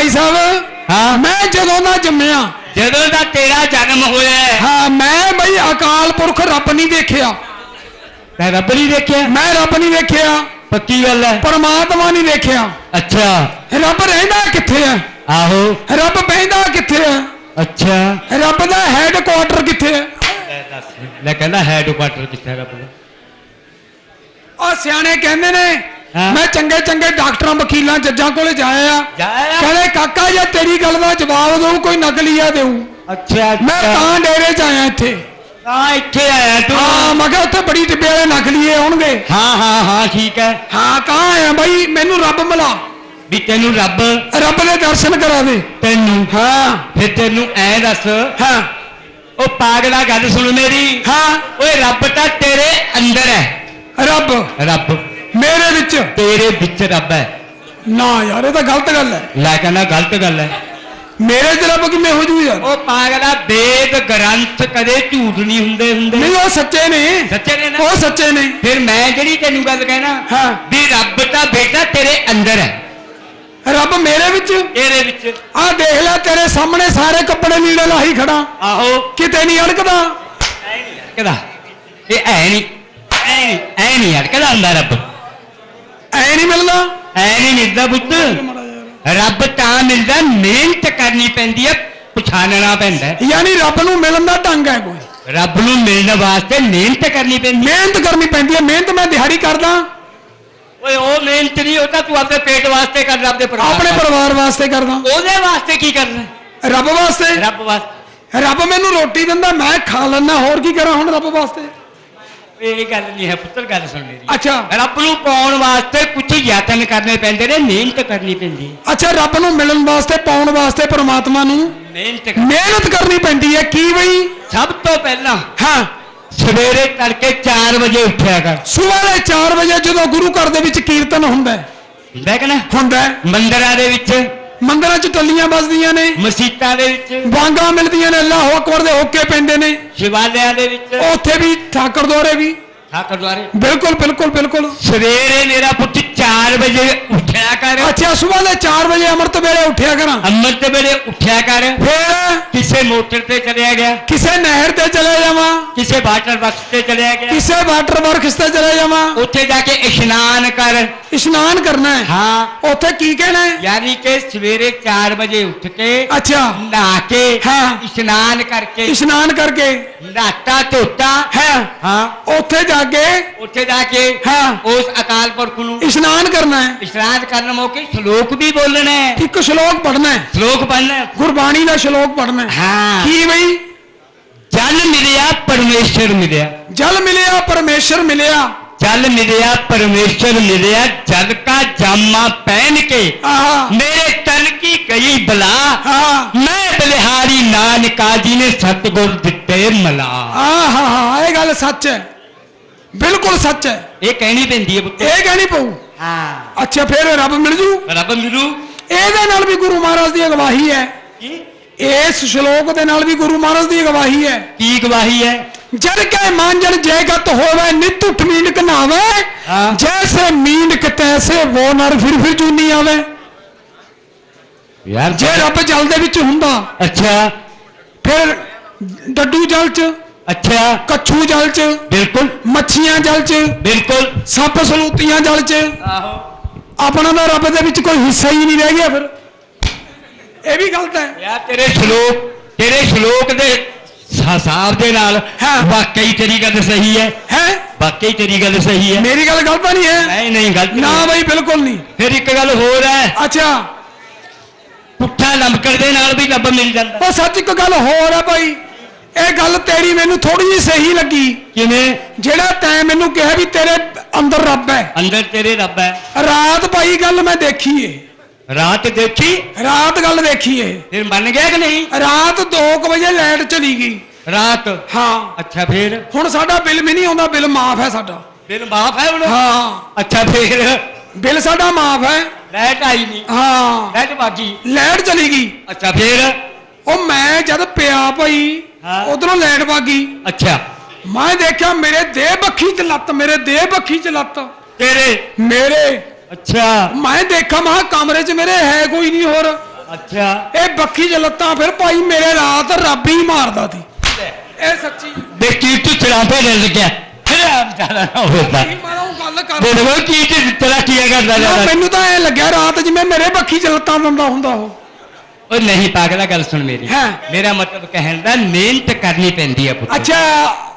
ਭਾਈ ਸਾਹਿਬ ਹਾਂ। ਮੈਂ ਜਦੋਂ ਦਾ ਜੰਮਿਆ ਜਦੋਂ ਦਾ ਤੇਰਾ ਜਨਮ ਹੋਇਆ ਹੈ, ਹਾਂ ਮੈਂ ਬਈ ਅਕਾਲ ਪੁਰਖ ਰੱਬ ਨਹੀਂ ਦੇਖਿਆ। ਤੈਂ ਰੱਬ ਨਹੀਂ ਦੇਖਿਆ। ਮੈਂ ਰੱਬ ਨਹੀਂ ਦੇਖਿਆ। ਪੱਕੀ ਗੱਲ ਹੈ। ਪਰਮਾਤਮਾ ਨਹੀਂ ਦੇਖਿਆ। ਅੱਛਾ। ਰੱਬ ਰਹਿੰਦਾ ਕਿੱਥੇ ਹੈ? ਆਹੋ। ਰੱਬ ਬਹਿੰਦਾ ਕਿੱਥੇ ਹੈ? ਅੱਛਾ। ਰੱਬ ਦਾ ਹੈੱਡ ਕੁਆਟਰ ਕਿੱਥੇ ਹੈ? ਲੈ ਲੈ ਕਹਿੰਦਾ ਹੈਡ ਕੁਆਟਰ ਕਿੱਥੇ ਰੱਬ ਦਾ? ਉਹ ਸਿਆਣੇ ਕਹਿੰਦੇ ਨੇ ਹਾਂ। ਮੈਂ ਚੰਗੇ ਚੰਗੇ ਡਾਕਟਰਾਂ ਵਕੀਲਾਂ ਜੱਜਾਂ ਕੋਲੇ ਜਾਇਆ ਆ। ਕਹਿੰਦੇ ਕਾਕਾ ਜੇ ਤੇਰੀ ਗੱਲ ਦਾ ਜਵਾਬ ਦਊ ਕੋਈ ਨਕਲੀਆ ਦੇਊ। ਅੱਛਾ ਮੈਂ। ਤਾਂ ਡੇਰੇ ਚ ਆਇਆ ਇੱਥੇ। ਤਾਂ ਇੱਥੇ ਆਇਆ ਤੂੰ? ਹਾਂ ਮੈਂ ਕਿਹਾ ਉੱਥੇ ਬੜੀ ਟਿੱਬੇ ਵਾਲੇ ਨਕਲੀਏ ਹੋਣਗੇ ਹਾਂ ਹਾਂ ਹਾਂ ਠੀਕ ਹੈ। ਹਾਂ ਕਾਂ ਆਇਆ ਬਾਈ ਮੈਨੂੰ ਰੱਬ ਮਿਲਾ। ਵੀ ਤੈਨੂੰ ਰੱਬ ਰੱਬ ਦੇ ਦਰਸ਼ਨ ਕਰਾ ਦੇ ਤੈਨੂੰ? ਹਾਂ। ਫਿਰ ਤੈਨੂੰ ਐ ਦੱਸ। ਹਾਂ। ਉਹ ਪਾਗਲਾ ਗੱਲ ਸੁਣ ਮੇਰੀ। ਹਾਂ। ਓਏ ਰੱਬ ਤਾਂ ਤੇਰੇ ਅੰਦਰ ਹੈ। ਰੱਬ। ਰੱਬ। ਮੇਰੇ ਵਿੱਚ। ਤੇਰੇ ਵਿੱਚ ਰੱਬ ਹੈ। ਨਾ ਯਾਰ ਇਹ ਤਾਂ ਗਲਤ ਗੱਲ ਹੈ। ਲੈ ਕਹਿੰਦਾ ਗਲਤ ਗੱਲ ਹੈ। ਮੇਰੇ ਚ ਰੱਬ ਕਿਵੇਂ ਹੋ ਜੂ ਯਾਰ? ਉਹ ਪਾਗਲਾ ਵੇਦ ਗ੍ਰੰਥ ਕਦੇ ਝੂਠ ਨਹੀਂ ਹੁੰਦੇ ਹੁੰਦੇ। ਨਹੀਂ ਉਹ ਸੱਚੇ ਨੇ। ਸੱਚੇ ਨੇ ਨਾ? ਉਹ ਸੱਚੇ ਨੇ। ਫਿਰ ਮੈਂ ਜਿਹੜੀ ਤੈਨੂੰ ਗੱਲ ਕਹਿਣਾ ਹਾਂ। ਵੀ ਰੱਬ ਤਾਂ ਬੇਟਾ ਤੇਰੇ ਅੰਦਰ ਹੈ। ਰੱਬ ਮੇਰੇ ਵਿੱਚ? ਤੇਰੇ ਵਿੱਚ। ਆਹ ਦੇਖ ਲੈ ਤੇਰੇ ਸਾਹਮਣੇ ਸਾਰੇ ਕੱਪੜੇ ਲੀੜੇ ਲਾਹੀ ਖੜਾ। ਆਹੋ। ਕਿਤੇ ਨਹੀਂ ਅੜਕਦਾ। ਐ ਨਹੀਂ ਅੜਕਦਾ। ਇਹ ਐ ਨਹੀਂ ਐ ਨਹੀਂ ਐ ਨਹੀਂ ਅੜਕਦਾ ਹੁੰਦਾ ਰੱਬ। ਐ ਨਹੀਂ ਮਿਲਦਾ। ਐ ਨਹੀਂ ਮਿਲਦਾ ਪੁੱਤ। ਰੱਬ ਤਾਂ ਮਿਲਦਾ ਮਿਹਨਤ ਕਰਨੀ ਪੈਂਦੀ ਹੈ ਪਛਾਣਨਾ ਪੈਂਦਾ। ਯਾਨੀ ਰੱਬ ਨੂੰ ਮਿਲਣ ਦਾ ਢੰਗ ਹੈ ਕੋਈ। ਰੱਬ ਨੂੰ ਮਿਲਣ ਵਾਸਤੇ ਮਿਹਨਤ ਕਰਨੀ ਪੈਂਦੀ। ਮਿਹਨਤ ਕਰਨੀ ਪੈਂਦੀ ਹੈ। ਮਿਹਨਤ ਮੈਂ ਦਿਹਾੜੀ ਕਰਦਾ। ਓਏ ਉਹ ਮਿਹਨਤ ਨਹੀਂ ਉਹ ਤਾਂ ਤੂੰ ਆਪਣੇ ਪੇਟ ਵਾਸਤੇ ਕਰ ਰੱਬ ਦੇ ਪਰਿਵਾਰ ਆਪਣੇ। ਪਰਿਵਾਰ ਵਾਸਤੇ ਕਰਦਾ। ਉਹਦੇ ਵਾਸਤੇ ਕੀ ਕਰਨਾ? ਰੱਬ ਵਾਸਤੇ? ਰੱਬ ਵਾਸਤੇ। ਰੱਬ ਮੈਨੂੰ ਰੋਟੀ ਦਿੰਦਾ ਮੈਂ ਖਾ ਲੈਣਾ ਹੋਰ ਕੀ ਕਰਾਂ ਹੁਣ ਰੱਬ ਵਾਸਤੇ? ਇਹ ਗੱਲ ਨਹੀਂ ਹੈ ਪੁੱਤਰ ਗੱਲ ਸੁਣ ਮੇਰੀ। ਅੱਛਾ। ਰੱਬ ਨੂੰ ਪਾਉਣ ਵਾਸਤੇ ਕੁਝ ਯਤਨ ਕਰਨੇ ਪੈਂਦੇ ਨੇ ਮਿਹਨਤ ਕਰਨੀ ਪੈਂਦੀ ਅੱਛਾ ਰੱਬ ਨੂੰ ਮਿਲਣ ਵਾਸਤੇ ਪਾਉਣ ਵਾਸਤੇ ਪਰਮਾਤਮਾ ਨੂੰ ਮਿਹਨਤ ਮਿਹਨਤ ਕਰਨੀ ਪੈਂਦੀ ਹੈ ਕੀ ਬਈ? ਸਭ ਤੋਂ ਪਹਿਲਾਂ ਹਾਂ। ਸਵੇਰੇ ਤੜਕੇ 4 ਵਜੇ ਉੱਠਿਆ ਕਰ। ਸਵੇਰ ਦੇ 4 ਵਜੇ ਜਦੋਂ ਗੁਰੂ ਘਰ ਦੇ ਵਿੱਚ ਕੀਰਤਨ ਹੁੰਦਾ ਹੈ। ਹੁੰਦਾ ਕਿ ਨਾ? ਹੁੰਦਾ ਹੈ। ਮੰਦਰਾਂ ਦੇ ਵਿੱਚ ਮੰਦਰਾਂ 'ਚ ਟੱਲੀਆਂ ਵੱਜਦੀਆਂ ਨੇ। ਮਸੀਤਾਂ ਦੇ ਵਿੱਚ ਬਾਂਗਾਂ ਮਿਲਦੀਆਂ ਨੇ ਅੱਲਾਹੁ ਅਕਬਰ ਦੇ ਹੋਕੇ ਪੈਂਦੇ ਨੇ। ਸ਼ਿਵਾਲਿਆਂ ਦੇ ਵਿੱਚ ਉੱਥੇ ਵੀ ਠਾਕਰ ਦੋਰੇ ਵੀ। ਠਾਕਰ ਦੁਆਰੇ ਬਿਲਕੁਲ ਬਿਲਕੁਲ ਬਿਲਕੁਲ। ਸਵੇਰੇ ਮੇਰਾ ਪੁੱਤ 4 ਵਜੇ ਉੱਠਿਆ ਕਰ ਅੱਛਾ ਸਵੇਰ ਦੇ 4 ਵਜੇ ਅੰਮ੍ਰਿਤ ਵੇਲੇ ਉੱਠਿਆ ਕਰਾਂ ਅੰਮ੍ਰਿਤ ਵੇਲੇ ਉੱਠਿਆ ਕਰ ਫਿਰ ਕਿਸੇ ਮੋਟਰ ਤੇ ਚਲਿਆ ਗਿਆ ਕਿਸੇ ਨਹਿਰ ਤੇ ਚਲੇ ਜਾਵਾਂ ਕਿਸੇ ਵਾਟਰ ਬਾਕਸ ਤੇ ਚਲਿਆ ਗਿਆ ਕਿਸੇ ਵਾਟਰ ਵਰਕਸ ਤੇ ਚਲੇ ਜਾਵਾਂ ਉੱਥੇ ਜਾ ਕੇ ਇਸ਼ਨਾਨ ਕਰ ਇਸ਼ਨਾਨ ਕਰਨਾ ਹੈ ਹਾਂ ਉੱਥੇ ਕੀ ਕਹਿਣਾ ਹੈ ਯਾਨੀ ਕਿ ਸਵੇਰੇ 4 ਵਜੇ ਉੱਠ ਕੇ ਅੱਛਾ ਨਹਾ ਕੇ ਹਾਂ। ਇਸ਼ਨਾਨ ਕਰਕੇ ਇਸ਼ਨਾਨ ਕਰਕੇ ਨਾਤਾ ਧੋਤਾ ਹੈ ਹਾਂ ਉੱਥੇ ਜਾ ਕੇ ਉੱਥੇ ਜਾ ਕੇ ਹਾਂ। ਉਸ ਅਕਾਲ ਪੁਰਖ ਨੂੰ ਇਸ਼ਨਾਨ ਕਰਨਾ ਹੈ ਇਸ਼ਨਾਨ ਕਰਨ ਮੌਕੇ ਸ਼ਲੋਕ ਵੀ ਬੋਲਣਾ ਹੈ। ਇੱਕ ਸ਼ਲੋਕ ਪੜਨਾ ਹੈ। ਸ਼ਲੋਕ ਪੜ੍ਹਨਾ ਹੈ। ਗੁਰਬਾਣੀ ਦਾ ਸ਼ਲੋਕ ਪੜਨਾ ਹੈ। ਹਾਂ। ਕੀ ਬਈ? ਜਲ ਮਿਲਿਆ ਪਰਮੇਸ਼ਰ ਮਿਲਿਆ। ਜਲ ਮਿਲਿਆ ਪਰਮੇਸ਼ਰ ਮਿਲਿਆ। ਜਲ ਮਿਲਿਆ ਪਰਮੇਸ਼ਰ ਮਿਲਿਆ। ਜਲ ਕਾ ਜਾਮਾ ਪਹਿਨ ਕੇ ਆਹਾ। ਮੇਰੇ ਤਨ ਕੀ ਗਈ ਬਲਾ। ਹਾਂ ਮੈਂ ਬਲਿਹਾਰੀ ਨਾਨਕਾ ਜੀ ਨੇ ਸਤਗੁਰ ਦਿੱਤੇ ਮਲਾ। ਆਹਾ ਹਾਂ ਇਹ ਗੱਲ ਸੱਚ ਹੈ। ਬਿਲਕੁਲ ਸੱਚ ਹੈ। ਇਹ ਕਹਿਣੀ ਪੈਂਦੀ ਹੈ। ਅੱਛਾ ਫਿਰ ਰੱਬ ਮਿਲ ਜੂ? ਰੱਬ ਮਿਲੂ ਇਹਦੇ ਨਾਲ ਵੀ ਗੁਰੂ ਮਹਾਰਾਜ ਦੀ ਅਗਵਾਹੀ ਹੈ। ਕੀ? ਇਸ ਸ਼ਲੋਕ ਦੇ ਨਾਲ ਵੀ ਗੁਰੂ ਮਹਾਰਾਜ ਦੀ ਅਗਵਾਹੀ ਹੈ। ਕੀ ਗਵਾਹੀ ਹੈ? ਜਰ ਕੇ ਮਾਂਜਣ ਜੇਗਤ ਹੋਵੇ ਨਿਤ ਉਠ ਮੀਂਡ ਕਨਾਵੇ ਹਾਂ। ਜੈਸੇ ਮੀਂਡ ਤੈਸੇ ਵੋ ਨਰ ਫਿਰ ਫਿਰ ਚੂਨੀ ਆਵੇ। ਯਾਰ ਜੇ ਰੱਬ ਜਲ ਦੇ ਵਿੱਚ ਹੁੰਦਾ। ਅੱਛਾ। ਫਿਰ ਡੱਡੂ ਜਲ ਚ ਅੱਛਾ। ਕੱਛੂ ਜਲ ਚ ਬਿਲਕੁਲ। ਮੱਛੀਆਂ ਜਲ ਚ ਬਿਲਕੁਲ। ਸੱਪ ਸਲੂਤੀਆਂ ਜਲ ਚ। ਆਹੋ। ਆਪਣਾ ਤਾਂ ਰੱਬ ਦੇ ਵਿੱਚ ਕੋਈ ਹਿੱਸਾ ਹੀ ਨਹੀਂ ਰਹਿ ਗਿਆ ਫਿਰ। ਇਹ ਵੀ ਗਲਤ ਹੈ। ਯਾਰ ਤੇਰੇ ਸ਼ਲੋਕ ਤੇਰੇ ਸ਼ਲੋਕ ਦੇ ਹਿਸਾਬ ਦੇ ਨਾਲ। ਵਾਕਈ ਤੇਰੀ ਗੱਲ ਸਹੀ ਹੈ। ਹੈ। ਵਾਕਈ ਤੇਰੀ ਗੱਲ ਸਹੀ ਹੈ। ਮੇਰੀ ਗੱਲ ਗਲਤ ਨਹੀਂ ਹੈ। ਨਹੀਂ ਨਹੀਂ ਗਲਤ ਨਾ। ਬਈ ਬਿਲਕੁਲ ਨਹੀਂ। ਫਿਰ ਇੱਕ ਗੱਲ ਹੋਰ ਹੈ। ਅੱਛਾ। ਪੁੱਠਾ ਲਮਕੜ ਦੇ ਨਾਲ ਵੀ ਰੱਬ ਮਿਲ ਜਾਂਦਾ। ਉਹ ਸੱਚ ਇੱਕ ਗੱਲ ਹੋਰ ਹੈ ਭਾਈ ਇਹ ਗੱਲ ਤੇਰੀ ਮੈਨੂੰ ਥੋੜੀ ਜਿਹੀ ਸਹੀ ਲੱਗੀ। ਕਿਵੇਂ? ਜਿਹੜਾ ਤੈਂ ਮੈਨੂੰ ਕਿਹਾ ਵੀ ਤੇਰੇ ਅੰਦਰ ਰੱਬ ਹੈ। ਅੰਦਰ ਤੇਰੇ ਰੱਬ ਹੈ। ਰਾਤ ਭਾਈ ਗੱਲ ਮੈਂ ਦੇਖੀ ਏ ਰਾਤ ਦੇਖੀ? ਰਾਤ ਗੱਲ ਦੇਖੀ ਏ ਫਿਰ ਮੰਨ ਗਿਆ ਕਿ ਨਹੀਂ? ਰਾਤ 2 ਵਜੇ ਲਾਈਟ ਚਲੀ ਗਈ। ਰਾਤ? ਹਾਂ। ਅੱਛਾ ਫਿਰ? ਹੁਣ ਸਾਡਾ ਬਿੱਲ ਵੀ ਨਹੀਂ ਆਉਂਦਾ ਬਿੱਲ ਮਾਫ ਹੈ ਸਾਡਾ। ਫਿਰ ਮਾਫ ਹੈ ਹੁਣ? ਹਾਂ। ਅੱਛਾ ਫਿਰ? ਬਿੱਲ ਸਾਡਾ ਮਾਫ ਹੈ। ਲਾਈਟ ਆਈ ਨਹੀਂ। ਹਾਂ। ਲਾਈਟ ਬਾਗੀ ਲਾਈਟ ਚਲੀ ਗਈ। ਅੱਛਾ ਫਿਰ? ਉਹ ਮੈਂ ਜਦ ਪਿਆ ਭਾਈ ਹਾਂ। ਉਧਰੋਂ ਲਾਈਟ ਭਾਗੀ ਅੱਛਾ। ਮੈਂ ਦੇਖਿਆ ਮੇਰੇ ਦੇਹ ਬੱਖੀ ਚ ਲੱਤ ਮੇਰੇ ਦੇਹ ਬੱਖੀ ਚ ਲੱਤ। ਤੇਰੇ? ਮੇਰੇ। ਅੱਛਾ। ਮੈਂ ਦੇਖਾਂ ਮਾ ਕਮਰੇ 'ਚ ਮੇਰੇ ਹੈ ਕੋਈ ਨਹੀਂ ਹੋਰ। ਅੱਛਾ। ਇਹ ਬੱਖੀ ਚ ਲੱਤਾਂ ਫਿਰ ਭਾਈ ਮੇਰੇ ਰਾਤ ਰੱਬ ਹੀ ਮਾਰਦਾ ਸੀ। ਇਹ ਸੱਚੀ। ਦੇ ਕੀ ਤੂੰ ਚਲਾਪੇ ਲੈ ਲੱਗਿਆ? ਫਿਰ ਆਪ ਜਾਣਾ ਦੇ ਦੇ ਕੀ ਤੇ ਤੇਰਾ ਕੀ ਕਰਦਾ ਜਾਂਦਾ ਮੈਨੂੰ ਤਾਂ ਐ ਲੱਗਿਆ ਰਾਤ ਜਿਵੇਂ ਮੇਰੇ ਬੱਖੀ ਚ ਲੱਤਾਂ ਦਿੰਦਾ ਹੁੰਦਾ ਉਹ। ਉਹ ਨਹੀਂ ਪਾਗਲਾ ਗੱਲ ਸੁਣ ਮੇਰੀ। ਹਾਂ। ਮੇਰਾ ਮਤਲਬ ਕਹਿਣ ਦਾ ਮਿਹਨਤ ਕਰਨੀ ਪੈਂਦੀ ਹੈ ਪੁੱਤ। ਅੱਛਾ।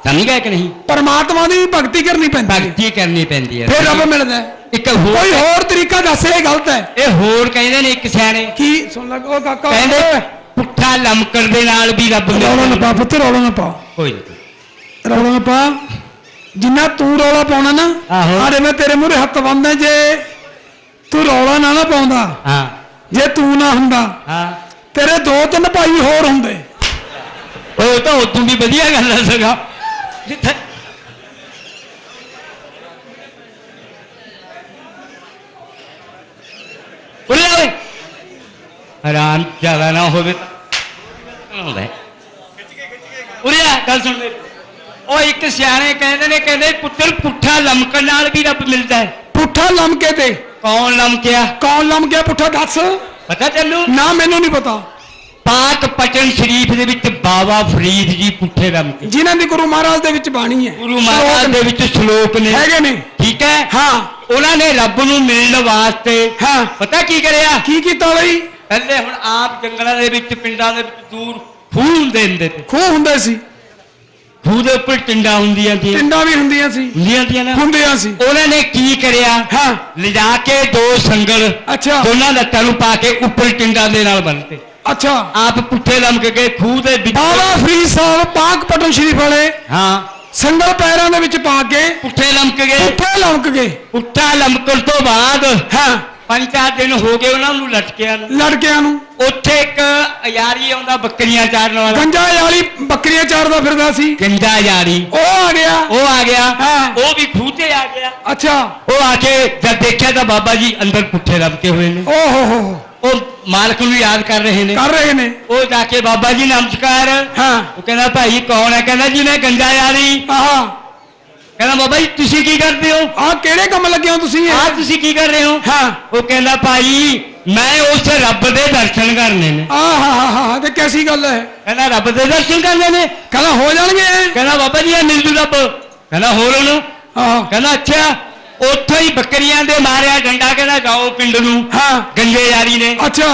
ਸਮਝ ਗਿਆ ਕਿ ਨਹੀਂ? ਪਰਮਾਤਮਾ ਦੀ ਭਗਤੀ ਕਰਨੀ ਪੈਂਦੀ ਹੈ। ਭਗਤੀ ਕਰਨੀ ਪੈਂਦੀ ਹੈ ਫਿਰ ਰੱਬ ਮਿਲਦਾ ਹੈ। ਇੱਕ ਹੋਰ ਕੋਈ ਹੋਰ ਤਰੀਕਾ ਦੱਸ ਇਹ ਗਲਤ ਹੈ। ਇਹ ਹੋਰ ਕਹਿੰਦੇ ਨੇ ਇੱਕ ਸਿਆਣੇ। ਕੀ? ਸੁਣ ਲੱਗ ਉਹ ਕਾਕਾ ਕਹਿੰਦੇ ਪੁੱਠਾ ਲਮਕਣ ਦੇ ਨਾਲ ਵੀ ਰੱਬ ਰੌਲਾ ਨਾ ਮਿਲਦਾ। ਪਾ ਪੁੱਤ ਰੌਲਾ ਨਾ ਪਾ। ਕੋਈ ਨਹੀਂ ਰੌਲਾ ਨਾ ਪਾ। ਜਿੰਨਾ ਤੂੰ ਰੌਲਾ ਪਾਉਣਾ ਨਾ ਆਹੋ। ਆਰੇ ਮੈਂ ਤੇਰੇ ਮੂਹਰੇ ਹੱਥ ਬੰਨਦਾ ਜੇ ਤੂੰ ਰੌਲਾ ਨਾ ਨਾ ਪਾਉਂਦਾ ਹਾਂ। ਜੇ ਤੂੰ ਨਾ ਹੁੰਦਾ ਹਾਂ। ਤੇਰੇ ਦੋ ਤਿੰਨ ਭਾਈ ਹੋਰ ਹੁੰਦੇ। ਉਹ ਤਾਂ ਉਦੋਂ ਵੀ ਵਧੀਆ ਗੱਲ ਹੈ ਸਗਾ। ਜਿੱਥੇ ਉਰੇ ਆਵੇ ਹਰਾਮ ਜ਼ਿਆਦਾ ਨਾ ਹੋਵੇ ਤਾਂ। ਉਰੇ ਆ ਗੱਲ ਸੁਣ ਮੇਰੀ। ਉਹ ਇੱਕ ਸਿਆਣੇ ਕਹਿੰਦੇ ਨੇ ਕਹਿੰਦੇ ਪੁੱਤਰ ਪੁੱਠਾ ਲਮਕਣ ਨਾਲ ਵੀ ਰੱਬ ਮਿਲਦਾ ਹੈ। ਪੁੱਠਾ ਲਮਕੇ ਤੇ। ਕੌਣ ਲਮਕਿਆ? ਕੌਣ ਲਮਕਿਆ ਪੁੱਠਾ ਦੱਸ। ਪਤਾ ਚੱਲੂ? ਨਾ ਮੈਨੂੰ ਨਹੀਂ ਪਤਾ। ਪਾਕ ਪਚਨ ਸ਼ਰੀਫ ਦੇ ਵਿੱਚ ਬਾਬਾ ਫਰੀਦ ਜੀ ਪੁੱਠੇ ਲਮਕੇ ਜਿਨ੍ਹਾਂ ਦੀ ਗੁਰੂ ਮਹਾਰਾਜ ਦੇ ਵਿੱਚ ਬਾਣੀ ਹੈ। ਗੁਰੂ ਮਹਾਰਾਜ ਦੇ ਵਿੱਚ ਸ਼ਲੋਕ ਨੇ। ਹੈਗੇ ਨੇ। ਠੀਕ ਹੈ? ਹਾਂ। ਉਹਨਾਂ ਨੇ ਰੱਬ ਨੂੰ ਮਿਲਣ ਵਾਸਤੇ ਹਾਂ। ਪਤਾ ਕੀ ਕਰਿਆ? ਕੀ ਕੀਤਾ ਬਈ? ਪਹਿਲੇ ਹੁਣ ਆਪ ਜੰਗਲਾਂ ਦੇ ਵਿੱਚ ਪਿੰਡਾਂ ਦੇ ਵਿੱਚ ਦੂਰ ਖੂਹ ਹੁੰਦੇ ਹੁੰਦੇ ਤੇ। ਖੂਹ ਹੁੰਦੇ ਸੀ। ਖੂਹ ਦੇ ਉੱਪਰ ਟਿੰਡਾਂ ਹੁੰਦੀਆਂ ਸੀ। ਪਿੰਡਾਂ ਵੀ ਹੁੰਦੀਆਂ ਸੀ। ਹੁੰਦੀਆਂ ਤੀਆਂ ਨਾ? ਹੁੰਦੀਆਂ ਸੀ। ਉਹਨਾਂ ਨੇ ਕੀ ਕਰਿਆ? ਹਾਂ। ਲਿਜਾ ਕੇ ਦੋ ਸੰਗਲ ਅੱਛਾ। ਦੋਨਾਂ ਲੱਤਾਂ ਨੂੰ ਪਾ ਕੇ ਉੱਪਰ ਟਿੰਡਾਂ ਦੇ ਨਾਲ ਬੰਨਤੇ ਅੱਛਾ। ਆਪ ਪੁੱਠੇ ਲਮਕ ਕੇ ਖੂਹ ਦੇ ਵਿੱਚ ਬਾਬਾ ਫਰੀਦ ਸਾਹਿਬ ਪਾਕ ਪਟਨ ਸ਼ਰੀਫ ਵਾਲੇ ਹਾਂ। ਸੰਗਲ ਪੈਰਾਂ ਦੇ ਵਿੱਚ ਪਾ ਕੇ ਪੁੱਠੇ ਲਮਕ ਗਏ ਉੱਪਰ ਲਮਕ ਗਏ ਪੁੱਠਾ ਲਮਕਣ ਤੋਂ ਬਾਅਦ ਹਾਂ। ਪੰਜ ਚਾਰ ਦਿਨ ਹੋ ਗਏ ਉਹਨਾਂ ਨੂੰ ਲਟਕਿਆਂ ਨੂੰ। ਲੜਕਿਆਂ ਨੂੰ। ਉੱਥੇ ਯਾਰੀ ਆਉਂਦਾ ਬੱਕਰੀਆਂ ਚਾਰਨ ਵਾਲਾ। ਗੰਜਾ ਵਾਲੀ ਬੱਕਰੀਆਂ ਚਾਰਦਾ ਫਿਰਦਾ ਸੀ। ਗੰਜਾ ਯਾਰੀ ਉਹ ਆ ਗਿਆ। ਉਹ ਆ ਗਿਆ। ਹਾਂ। ਉਹ ਵੀ ਖੂਹ ਤੇ ਆ ਗਿਆ। ਅੱਛਾ। ਉਹ ਆ ਕੇ ਜਦ ਦੇਖਿਆ ਤਾਂ ਬਾਬਾ ਜੀ ਅੰਦਰ ਪੁੱਠੇ ਲਮਕੇ ਹੋਏ ਨੇ। ਓ ਹੋ ਹੋ। ਹੋ ਉਹ ਮਾਲਕ ਨੂੰ ਯਾਦ ਕਰ ਰਹੇ ਨੇ। ਕਰ ਰਹੇ ਨੇ। ਉਹ ਜਾ ਕੇ ਬਾਬਾ ਜੀ ਨਮਸਕਾਰ। ਹਾਂ। ਉਹ ਕਹਿੰਦਾ ਭਾਈ ਕੌਣ ਹੈ? ਕਹਿੰਦਾ ਜੀ ਮੈਂ ਗੰਜਾ ਯਾਰੀ ਆਹਾ। ਕਹਿੰਦਾ ਬਾਬਾ ਜੀ ਤੁਸੀਂ ਕੀ ਕਰਦੇ ਹੋ? ਆ ਕਿਹੜੇ ਕੰਮ ਲੱਗੇ ਹੋ ਤੁਸੀਂ ਆ? ਤੁਸੀਂ ਕੀ ਕਰ ਰਹੇ ਹੋ? ਹਾਂ। ਉਹ ਕਹਿੰਦਾ ਭਾਈ ਮੈਂ ਉਸ ਰੱਬ ਦੇ ਦਰਸ਼ਨ ਕਰਨੇ ਨੇ। ਆਹਾ ਹਾ ਹਾ ਤੇ ਕੈਸੀ ਗੱਲ ਹੈ? ਕਹਿੰਦਾ ਰੱਬ ਦੇ ਦਰਸ਼ਨ ਕਰਨੇ ਨੇ? ਕਹਿੰਦਾ ਹੋ ਜਾਣਗੇ? ਕਹਿੰਦਾ ਬਾਬਾ ਜੀ ਇਹ ਨਿਰਦੂ ਰੱਬ। ਕਹਿੰਦਾ ਹੋਰ ਉਹਨੂੰ ਆਹ ਕਹਿੰਦਾ ਅੱਛਾ ਉੱਥੋਂ ਹੀ ਬੱਕਰੀਆਂ ਦੇ ਮਾਰਿਆ ਡੰਡਾ ਕਹਿੰਦਾ ਜਾਓ ਪਿੰਡ ਨੂੰ। ਹਾਂ। ਗੰਜੇ ਯਾਰੀ ਨੇ। ਅੱਛਾ।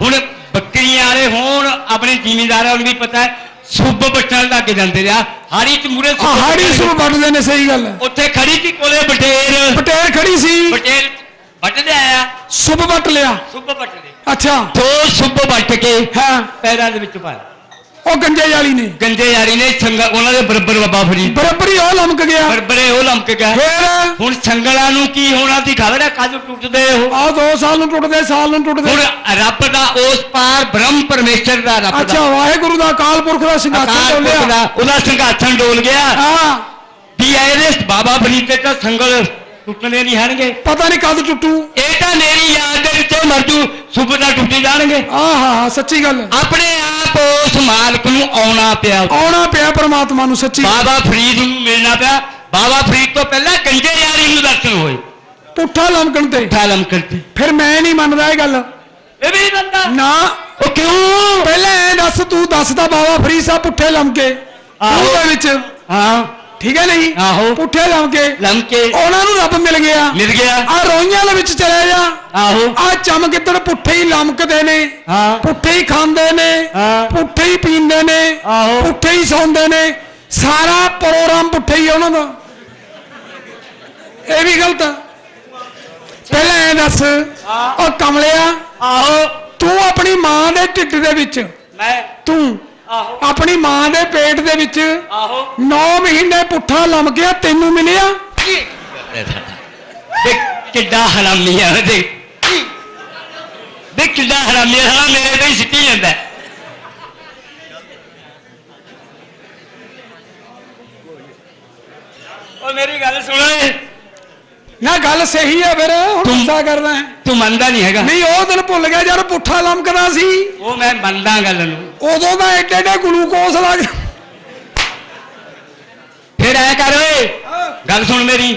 ਹੁਣ ਬੱਕਰੀਆਂ ਵਾਲੇ ਹੋਣ ਆਪਣੇ ਜ਼ਿਮੀਂਦਾਰਾਂ ਨੂੰ ਵੀ ਪਤਾ ਹੈ ਸੁੱਬ ਬੱਟਣ ਲੱਗ ਜਾਂਦੇ ਰਿਹਾ ਹਾੜੀ ਚ ਮੂਰੇ ਹਾੜੀ ਸੁਭ ਵੱਢਦੇ ਨੇ ਸਹੀ ਗੱਲ ਹੈ। ਉੱਥੇ ਖੜੀ ਸੀ ਕੋਲੇ ਬਟੇਰ। ਪਟੇਰ ਖੜੀ ਸੀ। ਬਟੇਰ ਵੱਟਦੇ ਆਇਆ ਸੁਭ ਵੱਟ ਲਿਆ। ਸੁੱਬ ਵੱਟ ਲਏ ਅੱਛਾ। ਦੋ ਸੁੱਬ ਵੱਟ ਕੇ ਹਾਂ। ਪੈਰਾਂ ਦੇ ਵਿੱਚ ਪਾ ਉਹ ਗੰਜੇ ਵਾਲੀ ਨੇ। ਗੰਜੇ ਯਾਰੀ ਨੇ ਸੰਗਾ ਉਹਨਾਂ ਦੇ ਬਰਬਰ ਬਾਬਾ ਫਰੀਦ। ਬਰਾਬਰੀ ਉਹ ਲਮਕ ਗਿਆ। ਬਰਬਰੇ ਉਹ ਲਮਕ ਗਿਆ। ਫੇਰ? ਹੁਣ ਸੰਗਲਾਂ ਨੂੰ ਕੀ ਹੋਣਾ ਸੀ ਖਬਰ ਕਦ ਟੁੱਟਦੇ ਉਹ। ਆ ਦੋ ਸਾਲ ਨੂੰ ਟੁੱਟਦੇ ਸਾਲ ਨੂੰ ਟੁੱਟਦੇ। ਹੁਣ ਰੱਬ ਦਾ ਉਸ ਪਾਰ ਬ੍ਰਹਮ ਪਰਮੇਸ਼ਰ ਦਾ ਰੱਬ ਅੱਛਾ ਦਾ ਵਾਹਿਗੁਰੂ ਦਾ ਅਕਾਲ ਪੁਰਖ ਦਾ ਸਿੰਘਾਸਨ ਅਕਾਲ ਪੁਰਖ ਡੋਲਿਆ ਦਾ ਉਹਦਾ ਸਿੰਘਾਸਨ ਡੋਲ ਗਿਆ। ਹਾਂ। ਵੀ ਇਹਦੇ ਬਾਬਾ ਫਰੀਦ ਦੇ ਤਾਂ ਸੰਗਲ ਟੁੱਟਣੇ ਨਹੀਂ ਹਨਗੇ ਪਤਾ ਨਹੀਂ ਕਦ ਟੁੱਟੂ। ਇਹ ਤਾਂ ਮੇਰੀ ਯਾਦ ਦੇ ਵਿੱਚ ਮਰਜੂ ਸੁਪਨਾ ਟੁੱਟੀ ਜਾਣਗੇ। ਆਹਾ ਹਾ ਸੱਚੀ ਗੱਲ। ਆਪਣੇ ਆਪ ਉਸ ਮਾਲਕ ਨੂੰ ਆਉਣਾ ਪਿਆ। ਆਉਣਾ ਪਿਆ ਪ੍ਰਮਾਤਮਾ ਨੂੰ ਸੱਚੀ ਬਾਬਾ ਫਰੀਦ ਨੂੰ ਮਿਲਣਾ ਪਿਆ। ਬਾਬਾ ਫਰੀਦ ਤੋਂ ਪਹਿਲਾਂ ਕੰਜੇ ਯਾਰੀ ਨੂੰ ਦਰਸ਼ਨ ਹੋਏ। ਪੁੱਠਾ ਲਮਕਣ ਤੇ। ਠਾਲਮ ਕਰਤੀ ਫਿਰ ਮੈਂ ਨਹੀਂ ਮੰਨਦਾ ਇਹ ਗੱਲ। ਇਹ ਵੀ ਬੰਦਾ ਨਾ। ਉਹ ਕਿਉਂ? ਪਹਿਲਾਂ ਐ ਦੱਸ ਤੂੰ ਦੱਸਦਾ ਬਾਬਾ ਫਰੀਦ ਸਾਹਿਬ ਪੁੱਠੇ ਲਮਕੇ। ਆਹੋ। ਉਹਦੇ ਵਿੱਚ। ਹਾਂ। ਠੀਕ ਹੈ ਨਹੀਂ? ਆਹੋ। ਪੁੱਠੇ ਲਮਕੇ ਲੰਕੇ ਉਹਨਾਂ ਨੂੰ ਰੱਬ ਮਿਲ ਗਿਆ। ਮਿਲ ਗਿਆ। ਆ ਰੋਈਆਂ ਦੇ ਵਿੱਚ ਚਲੇ ਜਾ। ਆਹੋ। ਆ ਚਮਕਿੱਦੜ ਪੁੱਠੇ ਹੀ ਲਮਕਦੇ ਨੇ। ਹਾਂ। ਪੁੱਠੇ ਹੀ ਖਾਂਦੇ ਨੇ। ਹਾਂ। ਪੁੱਠੇ ਹੀ ਪੀਂਦੇ ਨੇ। ਆਹੋ। ਪੁੱਠੇ ਹੀ ਸੌਂਦੇ ਨੇ। ਸਾਰਾ ਪ੍ਰੋਗਰਾਮ ਪੁੱਠੇ ਹੀ ਉਹਨਾਂ ਦਾ। ਇਹ ਵੀ ਗਲਤ ਆ। ਪਹਿਲਾਂ ਇਹ ਦੱਸ ਉਹ ਕਮਲਿਆ ਆਹੋ। ਤੂੰ ਆਪਣੀ ਮਾਂ ਦੇ ਢਿੱਡ ਦੇ ਵਿੱਚ ਮੈਂ ਤੂੰ ਆਪਣੀ ਮਾਂ ਦੇ ਪੇਟ ਦੇ ਵਿੱਚ ਆਹੋ। 9 ਮਹੀਨੇ ਪੁੱਠਾ ਲਮਕਿਆ ਤੈਨੂੰ ਮਿਲਿਆ? ਦੇਖ ਕਿੱਡਾ ਹਰਾਮੀ ਆ ਦੇਖ। ਦੇਖ ਕਿੱਡਾ ਹਰਾਮੀ ਆ ਸਾਲਾ ਮੇਰੇ ਤੇ ਸਿੱਟੀ ਜਾਂਦਾ। ਉਹ ਮੇਰੀ ਗੱਲ ਸੁਣ ਨਾ ਗੱਲ ਸਹੀ ਹੈ ਫਿਰ ਹੁਣ ਤੂੰ- ਗੁੱਸਾ ਕਰਦਾ। ਤੂੰ ਮੰਨਦਾ ਨਹੀਂ ਹੈਗਾ। ਨਹੀਂ ਉਹ ਦਿਨ ਭੁੱਲ ਗਿਆ ਜਦ ਪੁੱਠਾ ਲਮਕਦਾ ਸੀ। ਉਹ ਮੈਂ ਮੰਨਦਾ ਗੱਲ ਨੂੰ। ਉਦੋਂ ਦਾ ਏਡੇ ਏਡੇ ਗਲੂਕੋਸ ਲੱਗ ਫਿਰ ਐ ਕਰ ਓਏ ਗੱਲ ਸੁਣ ਮੇਰੀ।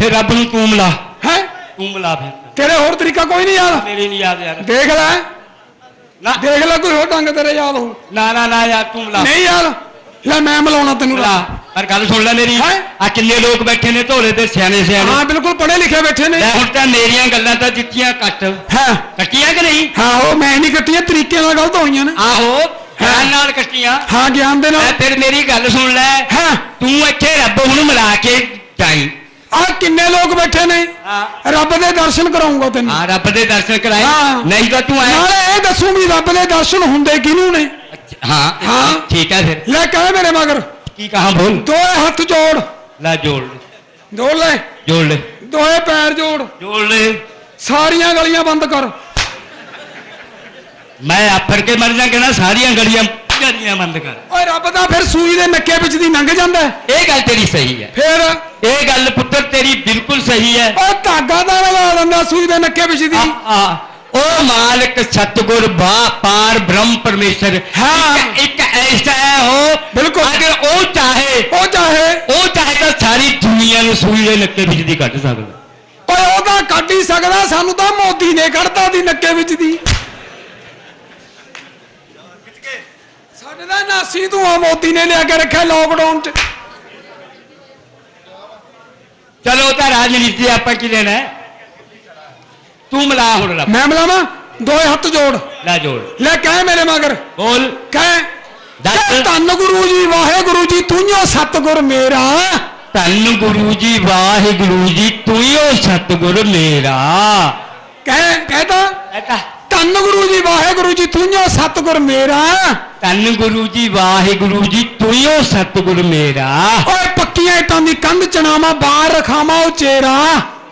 ਫਿਰ ਰੱਬ ਨੂੰ ਤੂੰ ਮਿਲਾ। ਹੈ? ਤੂੰ ਮਿਲਾ ਫਿਰ। ਤੇਰੇ ਹੋਰ ਤਰੀਕਾ ਕੋਈ ਨਹੀਂ ਯਾਰ ਮੇਰੀ ਨਹੀਂ ਯਾਦ ਯਾਰ। ਦੇਖ ਲੈ। ਨਾ। ਦੇਖ ਲੈ ਕੋਈ ਹੋਰ ਢੰਗ ਤੇਰੇ ਯਾਦ ਹੋ ਨਾ ਨਾ ਨਾ ਯਾਰ ਤੂੰ ਲਾ ਨਹੀਂ ਯਾਰ। ਲੈ ਮੈਂ ਮਿਲਾਉਣਾ ਤੈਨੂੰ ਲਾ ਪਰ ਗੱਲ ਸੁਣ ਲੈ ਮੇਰੀ। ਹੈਂ? ਆ ਕਿੰਨੇ ਲੋਕ ਬੈਠੇ ਨੇ ਢੋਲੇ ਤੇ ਸਿਆਣੇ ਸਿਆਣੇ। ਹਾਂ ਬਿਲਕੁਲ ਪੜ੍ਹੇ ਲਿਖੇ ਬੈਠੇ ਨੇ। ਲੈ ਹੁਣ ਤਾਂ ਮੇਰੀਆਂ ਗੱਲਾਂ ਤਾਂ ਜਿੱਤੀਆਂ ਕੱਟ। ਹਾਂ। ਕੱਟੀਆਂ ਕਿ ਨਹੀਂ? ਹਾਂ ਉਹ ਮੈਂ ਨਹੀਂ ਕੱਟੀਆਂ ਤਰੀਕੇ ਨਾਲ ਗਲਤ ਹੋਈਆਂ ਨੇ। ਆਹੋ। ਗਿਆਨ ਨਾਲ ਕੱਟੀਆਂ ਹਾਂ ਗਿਆਨ ਦੇ ਨਾਲ। ਫਿਰ ਮੇਰੀ ਗੱਲ ਸੁਣ ਲੈ। ਹਾਂ। ਤੂੰ ਇੱਥੇ ਰੱਬ ਹੁਣ ਮਿਲਾ ਕੇ ਜਾਈ। ਆ ਕਿੰਨੇ ਲੋਕ ਬੈਠੇ ਨੇ? ਹਾਂ। ਰੱਬ ਦੇ ਦਰਸ਼ਨ ਕਰਾਉਂਗਾ ਤੈਨੂੰ। ਹਾਂ ਰੱਬ ਦੇ ਦਰਸ਼ਨ ਕਰਾਏ। ਨਹੀਂ ਤਾਂ ਤੂੰ ਆਇਆ ਨਾਲੇ ਇਹ ਦੱਸੂ ਵੀ ਰੱਬ ਦੇ ਦਰਸ਼ਨ ਹੁੰਦੇ ਕਿਹਨੂੰ ਨੇ? ਹਾਂ। ਹਾਂ। ਠੀਕ ਹੈ ਫਿਰ। ਲੈ ਕਹਿ ਮੇਰੇ ਮਗਰ। ਕੀ ਕਹਾਂ ਬੋਲ? ਦੋਏ ਹੱਥ ਜੋੜ। ਲੈ ਜੋੜ। ਲੈ ਜੋੜ ਲੈ। ਜੋੜ ਲੈ। ਦੋਏ ਪੈਰ ਜੋੜ। ਜੋੜ ਲੈ। ਸਾਰੀਆਂ ਗਲੀਆਂ ਬੰਦ ਕਰ। ਮੈਂ ਆਫਰ ਕੇ ਮਰ ਜਾ ਕਹਿੰਦਾ ਸਾਰੀਆਂ ਗਲੀਆਂ ਗਲੀਆਂ ਬੰਦ ਕਰ। ਓਏ ਰੱਬ ਦਾ ਫਿਰ ਸੂਈ ਦੇ ਨੱਕੇ ਵਿੱਚ ਦੀ ਲੰਘ ਜਾਂਦਾ। ਇਹ ਗੱਲ ਤੇਰੀ ਸਹੀ ਹੈ। ਫਿਰ? ਇਹ ਗੱਲ ਪੁੱਤਰ ਤੇਰੀ ਬਿਲਕੁਲ ਸਹੀ ਹੈ। ਉਹ ਧਾਗਾ ਦਾ ਲਗਾ ਦਿੰਦਾ ਸੂਈ ਦੇ ਨੱਕੇ ਵਿੱਚ ਦੀ। ਆ ਉਹ ਮਾਲਕ ਸਤਗੁਰ ਬਾ ਪਾਰ ਬ੍ਰਹਮ ਪਰਮੇਸ਼ਰ। ਹਾਂ। ਇੱਕ ਐਸਾ ਹੈ ਬਿਲਕੁਲ। ਅਗਰ ਉਹ ਚਾਹੇ ਉਹ ਚਾਹੇ। ਉਹ ਚਾਹੇ ਤਾਂ ਸਾਰੀ ਦੁਨੀਆ ਨੂੰ ਸੂਈ ਦੇ ਨੱਕੇ ਵਿੱਚ ਦੀ ਕੱਢ ਸਕਦਾ। ਓਏ ਉਹ ਤਾਂ ਕੱਢ ਹੀ ਸਕਦਾ ਸਾਨੂੰ ਤਾਂ ਮੋਦੀ ਨੇ ਕੱਢਤਾ ਦੀ ਨੱਕੇ ਵਿੱਚ ਦੀ। ਸਾਡੇ ਦਾ ਨਾਸੀ ਤੂੰ ਆ ਮੋਦੀ ਨੇ ਲਿਆ ਕੇ ਰੱਖਿਆ ਲੋਕਡਾਊਨ ਚ। ਚਲੋ ਉਹ ਤਾਂ ਰਾਜਨੀਤੀ ਆਪਾਂ ਕੀ ਲੈਣਾ ਹੈ? ਤੂੰ ਮਿਲਾ ਹੁਣ ਰੱਬ। ਮੈਂ ਮਿਲਾਵਾਂ? ਦੋਏ ਹੱਥ ਜੋੜ। ਲੈ ਜੋੜ। ਲੈ ਕਹਿ ਮੇਰੇ ਮਗਰ। ਬੋਲ। ਕਹਿ ਦੱਸ। ਕਹਿ ਧੰਨ ਗੁਰੂ ਜੀ ਵਾਹਿਗੁਰੂ ਜੀ ਤੂੰ ਸਤਗੁਰ ਮੇਰਾ। ਧੰਨ ਗੁਰੂ ਜੀ ਵਾਹਿਗੁਰੂ ਜੀ ਤੂੰ ਹੀ ਓ ਸਤਿਗੁਰ ਮੇਰਾ। ਕਹਿ ਕਹਿਤਾ। ਐਤਾ ਧੰਨ ਗੁਰੂ ਜੀ ਵਾਹਿਗੁਰੂ ਜੀ ਤੂੰ ਸਤਗੁਰ ਮੇਰਾ। ਧੰਨ ਗੁਰੂ ਜੀ ਵਾਹਿਗੁਰੂ ਜੀ ਤੂੰ ਹੀ ਓ ਸਤਿਗੁਰ ਮੇਰਾ। ਓਏ ਪੱਕੀਆਂ ਇੱਟਾਂ ਦੀ ਕੰਧ ਚਣਾਵਾ ਬਾਹਰ ਰਖਾਵਾਂ ਉਚੇਰਾ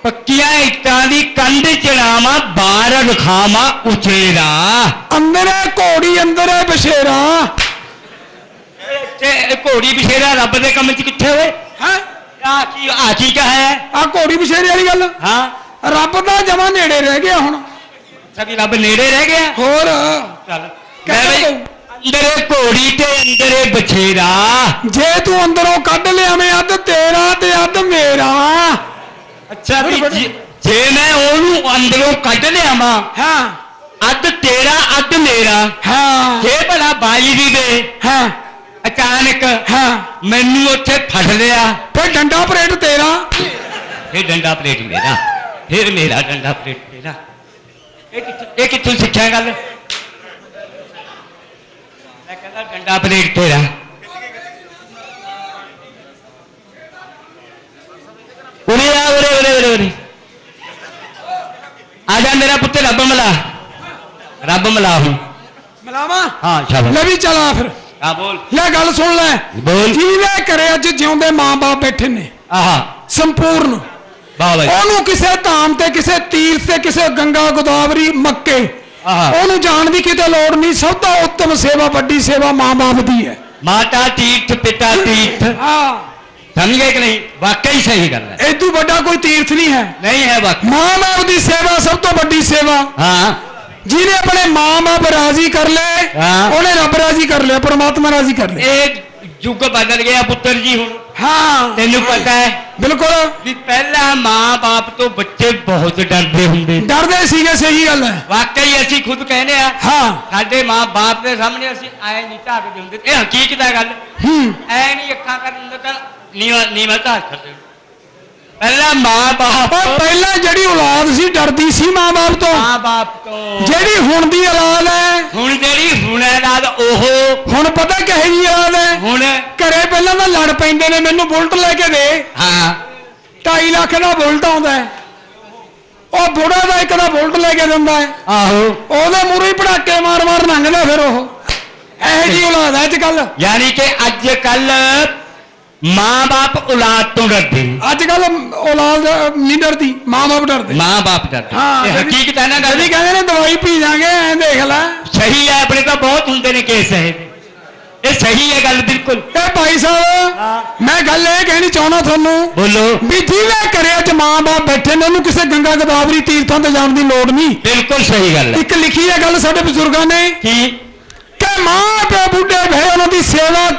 ਪੱਕੀਆਂ ਇੱਟਾਂ ਦੀ ਕੰਧ ਚੜਾਵਾਂ ਬਾਹਰ ਰਖਾਵਾਂ ਉਚੇਰਾ ਅੰਦਰੇ ਘੋੜੀ ਅੰਦਰੇ ਬਸ਼ੇਰਾ ਤੇ ਇਹ ਘੋੜੀ ਬਿਸ਼ੇਰਾ ਰੱਬ ਦੇ ਕੰਮ 'ਚ ਕਿੱਥੇ ਹੋਏ ਹੈ? ਆ ਕੀ ਆ ਕੀ ਕਹਾ ਹੈ? ਆ ਘੋੜੀ ਬਸ਼ੇਰੇ ਵਾਲੀ ਗੱਲ? ਹਾਂ। ਰੱਬ ਦਾ ਜਮਾ ਨੇੜੇ ਰਹਿ ਗਿਆ ਹੁਣ। ਸਭੀ ਰੱਬ ਨੇੜੇ ਰਹਿ ਗਿਆ। ਹੋਰ। ਚੱਲ। ਮੈਂ ਬਈ ਅੰਦਰੇ ਘੋੜੀ ਤੇ ਅੰਦਰੇ ਬਛੇਰਾ ਜੇ ਤੂੰ ਅੰਦਰੋਂ ਕੱਢ ਲਿਆਵੇਂ ਅੱਧ ਤੇਰਾ ਤੇ ਅੱਧ ਮੇਰਾ। ਅੱਛਾ ਵੀ ਜੇ- ਜੇ ਮੈਂ ਉਹਨੂੰ ਅੰਦਰੋਂ ਕੱਢ ਲਿਆਵਾਂ ਹਾਂ। ਅੱਧ ਤੇਰਾ ਅੱਧ ਮੇਰਾ। ਹਾਂ। ਜੇ ਭਲਾ ਬਾਈ ਦੀ ਦੇ ਹਾਂ। ਅਚਾਨਕ ਹਾਂ। ਮੈਨੂੰ ਉੱਥੇ ਫੜ ਲਿਆ। ਫਿਰ ਡੰਡਾ ਪਰੇਡ ਤੇਰਾ। ਇਹ ਡੰਡਾ ਪਲੇਟ ਮੇਰਾ। ਫਿਰ ਮੇਰਾ ਡੰਡਾ ਪਲੇਟ ਇਹ ਕਿੱਥੋਂ ਇਹ ਕਿੱਥੋਂ ਸਿੱਖਿਆ ਗੱਲ? ਮੈਂ ਕਹਿੰਦਾ ਡੰਡਾ ਪਲੇਟ ਤੇਰਾ। ਉਰੇ ਆ ਉਰੇ ਉਰੇ ਉਰੇ ਉਰੇ। ਆ ਜਾ ਮੇਰਾ ਪੁੱਤ ਰੱਬ ਮਲਾ। ਰੱਬ ਮਲਾ ਹੂੰ ਮਲਾਵਾ? ਹਾਂ ਸ਼ਾਬਾਸ਼। ਲੈ ਵੀ ਚਲਾ ਫਿਰ। ਆ ਬੋਲ। ਲੈ ਗੱਲ ਸੁਣ ਲੈ। ਬੋਲ। ਜਿਹਦੇ ਘਰੇ ਅੱਜ ਜਿਉਂਦੇ ਮਾਂ-ਬਾਪ ਬੈਠੇ ਨੇ? ਆਹਾ। ਸੰਪੂਰਨ। ਵਾਹ ਬਾਈ ਉਹਨੂੰ ਕਿਸੇ ਧਾਮ ਤੇ ਕਿਸੇ ਤੀਰਥ ਤੇ ਕਿਸੇ ਗੰਗਾ ਗੋਦਾਵਰੀ ਮੱਕੇ ਆਹਾ। ਉਹਨੂੰ ਜਾਣ ਦੀ ਕਿਤੇ ਲੋੜ ਨਹੀਂ। ਸਭ ਤੋਂ ਉੱਤਮ ਸੇਵਾ ਵੱਡੀ ਸੇਵਾ ਮਾਂ-ਬਾਪ ਦੀ ਹੈ। ਮਾਤਾ ਤੀਰਥ ਪਿਤਾ ਤੀਰਥ। ਹਾਂ। ਸਮਝ ਗਏ ਕਿ ਨਹੀਂ? ਵਾਕਈ ਸਹੀ ਗੱਲ ਹੈ। ਇਦੋਂ ਵੱਡਾ ਕੋਈ ਤੀਰਥ ਨਹੀਂ ਹੈ। ਨਹੀਂ ਹੈ ਵਾਕਈ ਮਾਂ-ਬਾਪ ਦੀ ਸੇਵਾ ਸਭ ਤੋਂ ਵੱਡੀ ਸੇਵਾ। ਹਾਂ। ਜਿਹਨੇ ਆਪਣੇ ਮਾਂ-ਬਾਪ ਰਾਜ਼ੀ ਕਰ ਲਏ ਹਾਂ। ਉਹਨੇ ਰੱਬ ਰਾਜ਼ੀ ਕਰ ਲਿਆ ਪਰਮਾਤਮਾ ਰਾਜ਼ੀ ਕਰ ਲਿਆ। ਇਹ ਯੁੱਗ ਬਦਲ ਗਿਆ ਪੁੱਤਰ ਜੀ ਹੁਣ। ਹਾਂ। ਤੈਨੂੰ ਪਤਾ ਹੈ ਬਿਲਕੁਲ। ਵੀ ਪਹਿਲਾਂ ਮਾਂ-ਬਾਪ ਤੋਂ ਬੱਚੇ ਬਹੁਤ ਡਰਦੇ ਹੁੰਦੇ ਡਰਦੇ ਸੀਗੇ ਸਹੀ ਗੱਲ ਹੈ। ਵਾਕਈ ਅਸੀਂ ਖੁਦ ਕਹਿੰਦੇ ਆ ਹਾਂ। ਸਾਡੇ ਮਾਂ-ਬਾਪ ਦੇ ਸਾਹਮਣੇ ਅਸੀਂ ਐ ਨਹੀਂ ਝਾਕਦੇ ਹੁੰਦੇ। ਇਹ ਹਕੀਕਤ ਹੈ ਗੱਲ। ਹੂੰ। ਐ ਨਹੀਂ ਅੱਖਾਂ ਕਰਨ ਤਾਂ ਨੀਵਾ ਨੀਵਾ ਝਾਕ ਕਰਦੇ ਪਹਿਲਾਂ ਮਾਂ-ਬਾਪ ਉਹ ਪਹਿਲਾਂ ਜਿਹੜੀ ਔਲਾਦ ਸੀ ਡਰਦੀ ਸੀ ਮਾਂ-ਬਾਪ ਤੋਂ। ਮਾਂ-ਬਾਪ ਤੋਂ। ਜਿਹੜੀ ਹੁਣ ਦੀ ਔਲਾਦ ਹੈ। ਹੁਣ ਜਿਹੜੀ ਹੁਣ ਨਾਲ ਉਹ। ਹੁਣ ਪਤਾ ਕਿਹੋ ਜੀ ਔਲਾਦ ਹੈ? ਹੁਣ। ਘਰੇ ਪਹਿਲਾਂ ਤਾਂ ਲੜ ਪੈਂਦੇ ਨੇ ਮੈਨੂੰ ਬੁਲਟ ਲੈ ਕੇ ਦੇ। ਹਾਂ। 2.5 ਲੱਖ ਦਾ ਬੁਲਟ ਆਉਂਦਾ ਹੈ। ਉਹ ਬੁੜਾ ਦਾ ਇੱਕ ਦਾ ਬੁਲਟ ਲੈ ਕੇ ਦਿੰਦਾ ਹੈ। ਆਹੋ। ਉਹਦੇ ਮੂਹਰੇ ਹੀ ਪੜਾਕੇ ਮਾਰ ਮਾਰ ਲੰਘਦਾ ਫਿਰ ਉਹ। ਇਹੋ ਜੀ ਔਲਾਦ ਹੈ ਅੱਜ ਕੱਲ ਯਾਨੀ ਕਿ ਅੱਜ ਕੱਲ ਮਾਂ-ਬਾਪ ਔਲਾਦ ਤੋਂ ਡਰਦੇ ਨੇ। ਅੱਜ ਕੱਲ ਔਲਾਦ ਨਹੀਂ ਡਰਦੀ ਮਾਂ-ਬਾਪ ਡਰਦੇ। ਮਾਂ-ਬਾਪ ਡਰਦੇ। ਇਹ ਹਕੀਕਤ ਹੈ ਨਾ ਗੱਲ। ਜਿਹੜੀ ਕਹਿੰਦੇ ਨੇ ਦਵਾਈ ਪੀ ਜਾਾਂਗੇ ਐਂ ਦੇਖ ਲੈ। ਸਹੀ ਹੈ ਆਪਣੇ ਤਾਂ ਬਹੁਤ ਹੁੰਦੇ ਨੇ ਕੇਸ ਇਹ। ਇਹ ਸਹੀ ਹੈ ਗੱਲ ਬਿਲਕੁਲ। ਇਹ ਭਾਈ ਸਾਹਿਬ ਮੈਂ ਗੱਲ ਇਹ ਕਹਿਣੀ ਚਾਹੁੰਦਾ ਤੁਹਾਨੂੰ ਬੋਲੋ। ਵੀ ਜਿਹਦੇ ਘਰੇ ਅੱਜ ਮਾਂ-ਬਾਪ ਬੈਠੇ ਨੇ ਉਹਨੂੰ ਕਿਸੇ ਗੰਗਾ ਗੋਦਾਵਰੀ ਤੀਰਥਾਂ ਤੇ ਜਾਣ ਦੀ ਲੋੜ ਨਹੀਂ। ਬਿਲਕੁਲ ਸਹੀ ਗੱਲ ਹੈ। ਇੱਕ ਲਿਖੀ ਹੈ ਗੱਲ ਸਾਡੇ ਬਜ਼ੁਰਗਾਂ ਨੇ ਕੀ? ਕਿ ਮਾਂ ਪਿਓ ਬੁੱਢੇ ਭਏ ਉਹਨਾਂ ਦੀ ਸੇਵਾ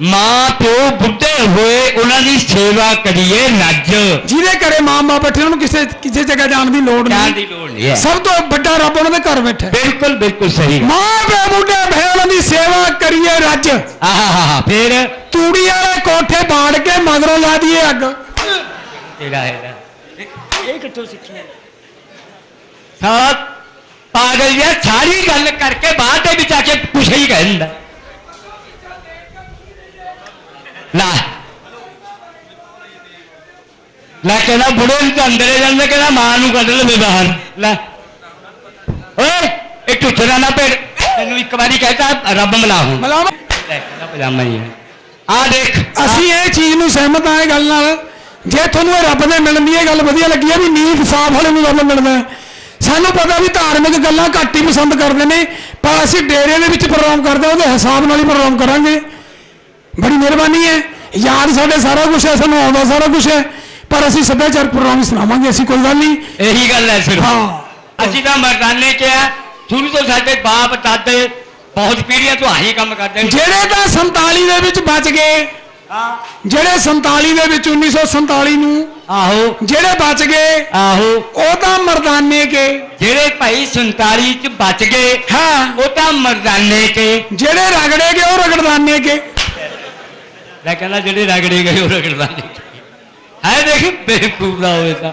ਮਾਂ ਪਿਓ ਬੁੱਢੇ ਹੋਏ ਉਹਨਾਂ ਦੀ ਸੇਵਾ ਕਰੀਏ ਰੱਜ ਜਿਹਦੇ ਘਰੇ ਮਾਂ ਬਾਪ ਬੈਠੇ ਉਹਨਾਂ ਨੂੰ ਕਿਸੇ ਕਿਸੇ ਜਗ੍ਹਾ ਜਾਣ ਦੀ ਲੋੜ ਜਾਣ ਨਹੀਂ। ਦੀ ਲੋੜ ਨਹੀਂ ਹੈ। ਸਭ ਤੋਂ ਵੱਡਾ ਰੱਬ ਉਹਨਾਂ ਦੇ ਘਰ ਬੈਠਾ ਹੈ। ਬਿਲਕੁਲ ਬਿਲਕੁਲ ਸਹੀ ਮਾਂ ਪਿਓ ਬੁੱਢੇ ਭੈ ਉਹਨਾਂ ਦੀ ਸੇਵਾ ਕਰੀਏ ਰੱਜ। ਆਹਾ ਫਿਰ? ਤੂੜੀ ਵਾਲੇ ਕੋਠੇ ਬਾੜ ਕੇ ਮਗਰੋਂ ਲਾ ਦਈਏ ਅੱਗ। ਤੇਰਾ ਹੈਗਾ ਇਹ ਕਿੱਥੋਂ ਸਿੱਖਿਆ ਸਾਤ ਪਾਗਲ ਜਿਹਾ ਸਾਰੀ ਗੱਲ ਕਰਕੇ ਬਾਅਦ ਦੇ ਵਿੱਚ ਆ ਕੇ ਕੁਛ ਹੀ ਕਹਿ ਲੈ ਲੈ ਕਹਿੰਦਾ ਬੁੜੇ ਨੂੰ ਤਾਂ ਅੰਦਰੇ ਜਾਂਦੇ ਕਹਿੰਦਾ ਮਾਂ ਨੂੰ ਕੱਢ ਲਵੇ ਬਾਹਰ। ਲੈ। ਓਏ ਇਹ ਟੁੱਟਣਾ ਨਾ ਪੇੜ ਤੈਨੂੰ ਇੱਕ ਵਾਰੀ ਕਹਿਤਾ ਰੱਬ ਮਿਲਾ ਹੂੰ ਮਲਾਮ ਲੈ ਕਹਿੰਦਾ ਪਜਾਮਾ ਹੀ ਹੈ। ਆ ਦੇਖ। ਅਸੀਂ ਇਹ ਚੀਜ਼ ਨੂੰ ਸਹਿਮਤ ਹਾਂ ਇਹ ਗੱਲ ਨਾਲ। ਜੇ ਤੁਹਾਨੂੰ ਇਹ ਰੱਬ ਦੇ ਮਿਲਣ ਦੀ ਇਹ ਗੱਲ ਵਧੀਆ ਲੱਗੀ ਹੈ ਵੀ ਨੀਤ ਸਾਫ਼ ਵਾਲੇ ਨੂੰ ਰੱਬ ਮਿਲਦਾ। ਸਾਨੂੰ ਪਤਾ ਵੀ ਧਾਰਮਿਕ ਗੱਲਾਂ ਘੱਟ ਹੀ ਪਸੰਦ ਕਰਦੇ ਨੇ ਪਰ ਅਸੀਂ ਡੇਰੇ ਦੇ ਵਿੱਚ ਪ੍ਰੋਗਰਾਮ ਕਰਦੇ ਹਾਂ, ਉਹਦੇ ਹਿਸਾਬ ਨਾਲ ਹੀ ਪ੍ਰੋਗਰਾਮ ਕਰਾਂਗੇ। ਬੜੀ ਮਿਹਰਬਾਨੀ ਹੈ। ਯਾਦ ਸਾਡੇ ਸਾਰਾ ਕੁਝ ਹੈ ਸਾਨੂੰ ਆਉਂਦਾ ਸਾਰਾ ਕੁਝ ਹੈ। ਪਰ ਅਸੀਂ ਸੱਭਿਆਚਾਰਕ ਪ੍ਰੋਗਰਾਮ ਸੁਣਾਵਾਂਗੇ ਅਸੀਂ ਕੋਈ ਗੱਲ ਨਹੀਂ। ਇਹੀ ਗੱਲ ਹੈ ਸਿਰਫ। ਹਾਂ। ਅਸੀਂ ਤਾਂ ਮਰਦਾਨੇ ਕਿਹਾ ਸ਼ੁਰੂ ਤੋਂ ਸਾਡੇ ਬਾਪ ਦਾਦੇ ਬਹੁਤ ਪੀੜ੍ਹੀਆਂ ਤੋਂ ਆਹੀ ਕੰਮ ਕਰਦੇ ਨੇ। ਜਿਹੜੇ ਤਾਂ 47 ਦੇ ਵਿੱਚ ਬਚ ਗਏ ਹਾਂ। ਜਿਹੜੇ 47 ਦੇ ਵਿੱਚ 1947 ਨੂੰ ਆਹੋ। ਜਿਹੜੇ ਬਚ ਗਏ ਆਹੋ। ਉਹ ਤਾਂ ਮਰਦਾਨੇ ਕੇ। ਜਿਹੜੇ ਭਾਈ 47 ਚ ਬਚ ਗਏ ਹਾਂ। ਉਹ ਤਾਂ ਮਰਦਾਨੇ ਕੇ। ਜਿਹੜੇ ਰਗੜੇ ਗਏ ਉਹ ਰਗੜਦਾਨੇ ਕੇ। ਮੈਂ ਕਹਿੰਦਾ ਜਿਹੜੇ ਰਗੜੇ ਗਏ ਉਹ ਰਗੜਦਾਨੇ ਕੇ ਹੈ ਦੇਖ ਬੇਵਕੂਫ ਦਾ ਹੋਵੇ ਤਾਂ।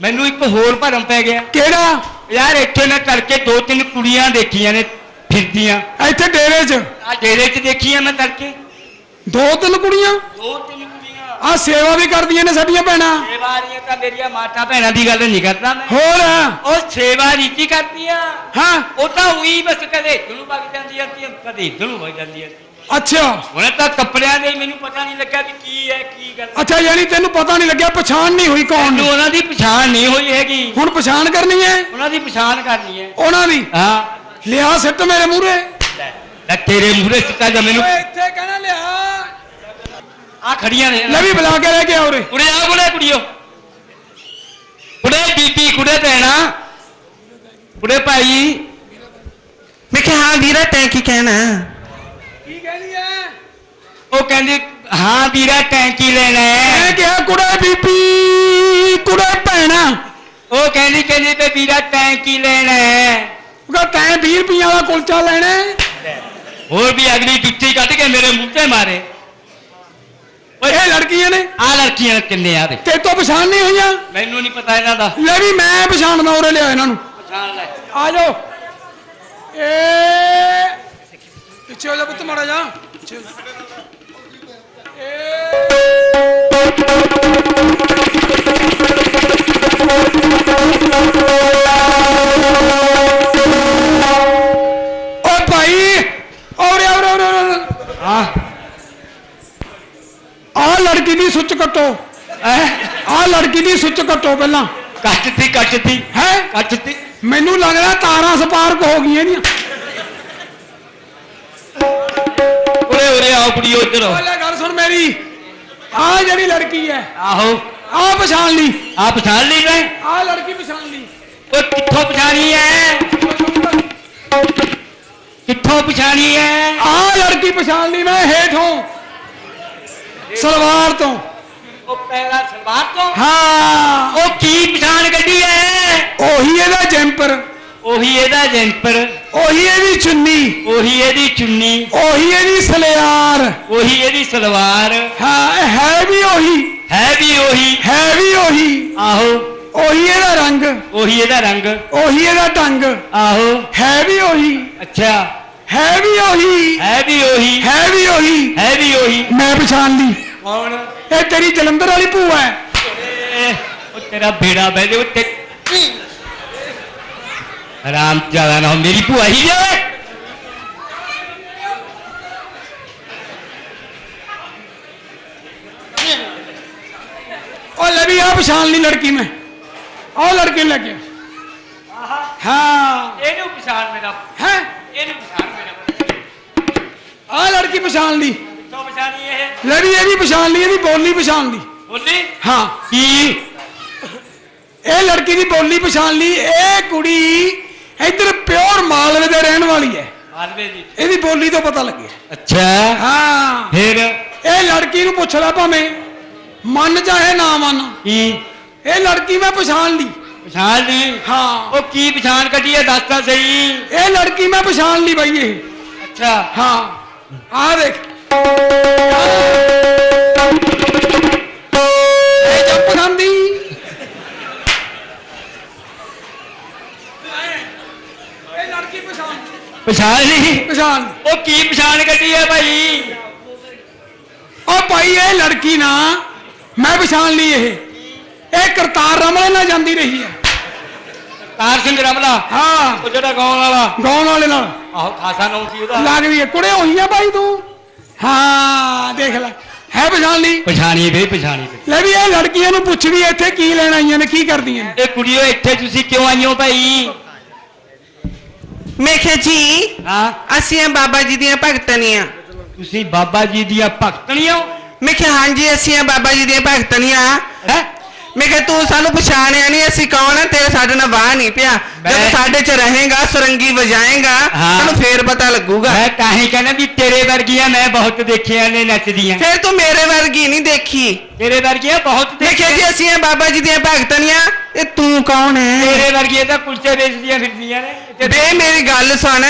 ਮੈਨੂੰ ਇੱਕ ਹੋਰ ਭਰਮ ਪੈ ਗਿਆ। ਕਿਹੜਾ? ਯਾਰ ਇੱਥੇ ਨਾ ਤੜਕੇ ਦੋ ਤਿੰਨ ਕੁੜੀਆਂ ਦੇਖੀਆਂ ਨੇ ਫਿਰਦੀਆਂ। ਇੱਥੇ ਡੇਰੇ 'ਚ? ਆ ਡੇਰੇ 'ਚ ਦੇਖੀਆਂ ਮੈਂ ਤੜਕੇ। ਦੋ ਤਿੰਨ ਕੁੜੀਆਂ? ਦੋ ਤਿੰਨ ਕੁੜੀਆਂ। ਆ ਸੇਵਾ ਵੀ ਕਰਦੀਆਂ ਨੇ ਸਾਡੀਆਂ ਭੈਣਾਂ। ਵਾਰੀਆਂ ਤਾਂ ਮੇਰੀਆਂ ਮਾਤਾ ਭੈਣਾਂ ਦੀ ਗੱਲ ਨਹੀਂ ਕਰਦਾ ਮੈਂ। ਹੋਰ? ਉਹ ਸੇਵਾ ਰੀਤੀ ਕਰਦੀ ਆ ਹਾਂ। ਉਹ ਤਾਂ ਉਹੀ ਬਸ ਕਦੇ ਇੱਧਰ ਨੂੰ ਵਗ ਜਾਂਦੀ ਆ ਤੇ ਕਦੇ ਇੱਧਰ ਨੂੰ ਵਗ ਜਾਂਦੀ ਆ ਅੱਛਾ। ਹੁਣ ਤਾਂ ਕੱਪੜਿਆਂ ਦੇ ਮੈਨੂੰ ਪਤਾ ਨਹੀਂ ਲੱਗਾ ਵੀ ਕੀ ਹੈ ਕੀ ਗੱਲ ਅੱਛਾ ਯਾਨੀ ਤੈਨੂੰ ਪਤਾ ਨਹੀਂ ਲੱਗਿਆ ਪਛਾਣ ਨਹੀਂ ਹੋਈ ਕੌਣ ਨੇ ਉਹਨਾਂ ਦੀ ਪਛਾਣ ਨਹੀਂ ਹੋਈ ਹੈਗੀ। ਹੁਣ ਪਛਾਣ ਕਰਨੀ ਹੈ? ਉਹਨਾਂ ਦੀ ਪਛਾਣ ਕਰਨੀ ਹੈ। ਉਹਨਾਂ ਦੀ? ਹਾਂ। ਲਿਆ ਸਿੱਟ ਮੇਰੇ ਮੂਹਰੇ। ਲੈ ਤੇਰੇ ਮੂਹਰੇ ਸਿੱਟਾ ਜਾ ਮੈਨੂੰ। ਇੱਥੇ ਕਹਿਣਾ ਲਿਆ। ਆ ਖੜੀਆਂ ਨੇ। ਲੈ ਵੀ ਬੁਲਾ ਕੇ ਲੈ ਕੇ ਆ ਉਰੇ। ਕੁੜੇ ਆ ਕੁੜੇ ਕੁੜੀਓ। ਕੁੜੇ ਬੀਬੀ ਕੁੜੇ ਭੈਣਾ। ਕੁੜੇ ਭਾਈ। ਮੈਂ ਕਿਹਾ ਹਾਂ ਵੀਰਾ ਤੈਂ ਕੀ ਕਹਿਣਾ? ਉਹ ਕਹਿੰਦੀ ਹਾਂ ਵੀਰਾ ਟੈਂਕੀ ਲੈਣਾ ਮੈਂ ਹੈ ਕਿਹਾ ਕੁੜੇ ਬੀਬੀ ਕੁੜੇ ਭੈਣਾ। ਉਹ ਕਹਿੰਦੀ ਕਹਿੰਦੀ ਤੇ ਵੀਰਾ ਟੈਂਕੀ ਲੈਣਾ ਹੈ। ਉਹ ਕਹਿੰਦਾ ਤੈਂ 20 ਰੁਪਈਆ ਦਾ ਕੁਲਚਾ ਲੈਣਾ ਹੈ? ਹੋਰ ਵੀ ਅਗਲੀ ਜੁੱਤੀ ਕੱਢ ਕੇ ਮੇਰੇ ਮੂੰਹ ਤੇ ਮਾਰੇ। ਇਹ ਲੜਕੀਆਂ ਨੇ। ਆ ਲੜਕੀਆਂ ਕਿੰਨੇ ਆ ਦੇ ਤੇ ਤੋਂ ਪਛਾਣ ਨਹੀਂ ਹੋਈਆਂ। ਮੈਨੂੰ ਨਹੀਂ ਪਤਾ ਇਹਨਾਂ ਦਾ। ਲੈ ਵੀ ਮੈਂ ਪਛਾਣਦਾ ਉਰੇ ਲਿਆ ਇਹਨਾਂ ਨੂੰ। ਪਛਾਣ ਲੈ। ਆ ਜਾਓ। ਏ ਪਿੱਛੇ ਹੋ ਜਾ ਪੁੱਤ ਮਾੜਾ ਜਾ। ਪਿੱਛੇ ਹੋ ਜਾ। ਓ ਭਾਈ ਔਰੇ ਔਰੇ ਔਰੇ ਆ ਲੜਕੀ ਦੀ ਸੁੱਚ ਕੱਟੋ। ਆ ਲੜਕੀ ਦੀ ਸੁੱਚ ਕੱਟੋ ਪਹਿਲਾਂ। ਕੱਟਤੀ ਕੱਟਤੀ ਹੈ? ਕੱਟਤੀ ਮੈਨੂੰ ਲੱਗਦਾ ਤਾਰਾਂ ਸਪਾਰਕ ਹੋ ਗਈਆਂ ਇਹਦੀਆਂ। ਉਰੇ ਉਰੇ ਆਓ ਕੁੜੀਓ ਇੱਧਰ ਆਓ। ਮੇਰੀ। ਆ ਜਿਹੜੀ ਲੜਕੀ ਹੈ। ਆਹੋ। ਆ ਪਛਾਣ ਲਈ। ਆ ਪਛਾਣ ਲਈ ਮੈਂ। ਆ ਲੜਕੀ ਪਛਾਣ ਲਈ। ਉਹ ਕਿੱਥੋਂ ਪਛਾਣੀ ਐ ਕਿੱਥੋਂ ਪਛਾਣੀ ਐ ਆ ਲੜਕੀ ਪਛਾਣ ਲਈ ਮੈਂ ਹੇਠੋਂ। ਸਲਵਾਰ ਤੋਂ। ਉਹ ਪਹਿਲਾ ਸਲਵਾਰ ਤੋਂ? ਹਾਂ। ਉਹ ਕੀ ਪਛਾਣ ਕੱਢੀ ਐ ਉਹੀ ਇਹਦਾ ਜੈਂਪਰ। ਉਹੀ ਇਹਦਾ ਜੈਂਪਰ। ਉਹੀ ਇਹਦੀ ਚੁੰਨੀ ਉਹੀ ਇਹਦੀ ਚੁੰਨੀ ਉਹੀ ਇਹਦੀ ਸਲਿਆਰ ਉਹੀ ਇਹਦੀ ਸਲਵਾਰ। ਹਾਂ ਹੈ ਵੀ ਉਹੀ ਹੈ ਵੀ ਉਹੀ। ਹੈ ਵੀ ਉਹੀ। ਆਹੋ। ਉਹੀ ਇਹਦਾ ਰੰਗ ਉਹੀ ਇਹਦਾ ਰੰਗ। ਉਹੀ ਇਹਦਾ ਢੰਗ ਆਹੋ। ਹੈ ਵੀ ਉਹੀ। ਅੱਛਾ। ਹੈ ਵੀ ਉਹੀ। ਹੈ ਵੀ ਉਹੀ। ਹੈ ਵੀ ਉਹੀ। ਹੈ ਵੀ ਉਹੀ। ਮੈਂ ਪਛਾਣ ਲਈ। ਕੌਣ? ਇਹ ਤੇਰੀ ਜਲੰਧਰ ਵਾਲੀ ਭੂਆ ਹੈ। ਉਹ ਤੇਰਾ ਬੇੜਾ ਬਹਿ ਜਾ ਉੱਤੇ ਆਰਾਮ ਜ਼ਿਆਦਾ ਨਾ ਹੋ, ਮੇਰੀ ਭੂਆ ਹੀ ਜਾਵੇ ਉਹ ਲੈ ਵੀ ਆ ਪਛਾਣ ਲਈ ਲੜਕੀ ਮੈਂ। ਉਹ ਲੜਕੀ ਲੈ ਕੇ। ਹਾਂ। ਇਹਨੂੰ ਪਛਾਣ ਮੇਰਾ ਹੈ? ਇਹਨੂੰ ਪਛਾਣ ਮੇਰਾ ਆ ਲੜਕੀ ਪਛਾਣ ਲਈ। ਕਿੱਥੋਂ ਪਛਾਣੀ ਇਹ? ਲੈ ਵੀ ਇਹਦੀ ਪਛਾਣ ਲਈ ਇਹਦੀ ਬੋਲੀ ਪਛਾਣ ਲਈ। ਬੋਲੀ? ਹਾਂ। ਕੀ? ਇਹ ਲੜਕੀ ਦੀ ਬੋਲੀ ਪਛਾਣ ਲਈ ਇਹ ਕੁੜੀ ਇੱਧਰ ਪਿਓਰ ਮਾਲਵੇ ਦੇ ਰਹਿਣ ਵਾਲੀ ਹੈ। ਮਾਲਵੇ ਦੀ। ਇਹਦੀ ਬੋਲੀ ਤੋਂ ਪਤਾ ਲੱਗਿਆ ਅੱਛਾ। ਹਾਂ। ਫਿਰ? ਇਹ ਲੜਕੀ ਨੂੰ ਪੁੱਛ ਲੈ ਭਾਵੇਂ। ਮੰਨ ਚਾਹੇ ਨਾ ਮੰਨ। ਕੀ? ਇਹ ਲੜਕੀ ਮੈਂ ਪਛਾਣ ਲਈ। ਪਛਾਣ ਲਈ? ਹਾਂ। ਉਹ ਕੀ ਪਛਾਣ ਕੱਢੀ ਹੈ? ਦੱਸ ਤਾਂ ਸਹੀ। ਇਹ ਲੜਕੀ ਮੈਂ ਪਛਾਣ ਲਈ ਬਈ ਇਹ। ਅੱਛਾ। ਹਾਂ। ਆ ਦੇਖ। ਪਛਾਣ ਲਈ? ਪਛਾਣ ਉਹ ਕੀ ਪਛਾਣ ਕੱਢੀ ਹੈ ਭਾਈ? ਉਹ ਭਾਈ ਇਹ ਲੜਕੀ ਨਾ ਮੈਂ ਪਛਾਣ ਲਈ ਇਹ। ਇਹ ਕਰਤਾਰ ਰਮਲੇ ਨਾਲ ਜਾਂਦੀ ਰਹੀ ਹੈ। ਤਾਰ ਸਿੰਘ ਰਮਲਾ? ਹਾਂ। ਉਹ ਜਿਹੜਾ ਗਾਉਣ ਵਾਲਾ? ਗਾਉਣ ਵਾਲੇ ਨਾਲ। ਆਹੋ ਖਾਸਾ ਨਾਮ ਸੀ ਉਹਦਾ। ਲੱਗਦੀ ਹੈ। ਕੁੜੇ ਹੋਈ ਆ ਭਾਈ ਤੂੰ? ਹਾਂ ਦੇਖ ਲੈ। ਹੈ ਪਛਾਣ ਲਈ? ਪਛਾਣੀ ਵੇ ਪਛਾਣੀ ਲੈ ਵੀ ਇਹ ਲੜਕੀਆਂ ਨੂੰ ਪੁੱਛ ਵੀ ਇੱਥੇ ਕੀ ਲੈਣ ਆਈਆਂ ਨੇ ਕੀ ਕਰਦੀਆਂ ਨੇ। ਇਹ ਕੁੜੀਓ ਇੱਥੇ ਤੁਸੀਂ ਕਿਉਂ ਆਈਓ ਭਾਈ? ਮੈਂ ਕਿਹਾ ਜੀ ਹਾਂ। ਅਸੀਂ ਆ ਬਾਬਾ ਜੀ ਦੀਆਂ ਭਗਤਨੀਆਂ ਤੁਸੀਂ ਬਾਬਾ ਜੀ ਦੀਆਂ ਭਗਤਣੀਆਂ ਮੈਂ ਕਿਹਾ ਹਾਂਜੀ ਅਸੀਂ ਆ ਬਾਬਾ ਜੀ ਦੀਆਂ ਭਗਤਨੀਆਂ ਹੈ? ਮੈਂ ਕਿਹਾ ਤੂੰ ਸਾਨੂੰ ਪਛਾਣਿਆ ਨਹੀਂ ਅਸੀਂ ਕੌਣ ਆ? ਤੇਰੇ ਸਾਡੇ ਨਾਲ ਵਾਹ ਨਹੀਂ ਪਿਆ। ਜਦ ਸਾਡੇ ਚ ਰਹੇਗਾ ਸੁਰੰਗੀ ਵਜਾਏਗਾ। ਤੈਨੂੰ ਫੇਰ ਪਤਾ ਲੱਗੂਗਾ। ਮੈਂ ਤਾਂ ਹੀ ਕਹਿੰਦਾ ਵੀ ਤੇਰੇ ਵਰਗੀਆਂ ਮੈਂ ਬਹੁਤ ਦੇਖੀਆਂ ਨੇ ਨੱਚਦੀਆਂ। ਫੇਰ ਤੂੰ ਮੇਰੇ ਵਰਗੀ ਨਹੀਂ ਦੇਖੀ। ਤੇਰੇ ਵਰਗੀਆਂ ਬਹੁਤ ਦੇਖੀਆਂ ਜੀ ਅਸੀਂ ਆ ਬਾਬਾ ਜੀ ਦੀਆਂ ਭਗਤਨੀਆਂ ਇਹ ਤੂੰ ਕੌਣ ਹੈ ਤੇਰੇ ਵਰਗੀਆਂ ਤਾਂ ਕੁਲਚੇ ਵੇਚਦੀਆਂ ਫਿਰਦੀਆਂ ਨੇ। ਬੇ ਮੇਰੀ ਗੱਲ ਸੁਣ।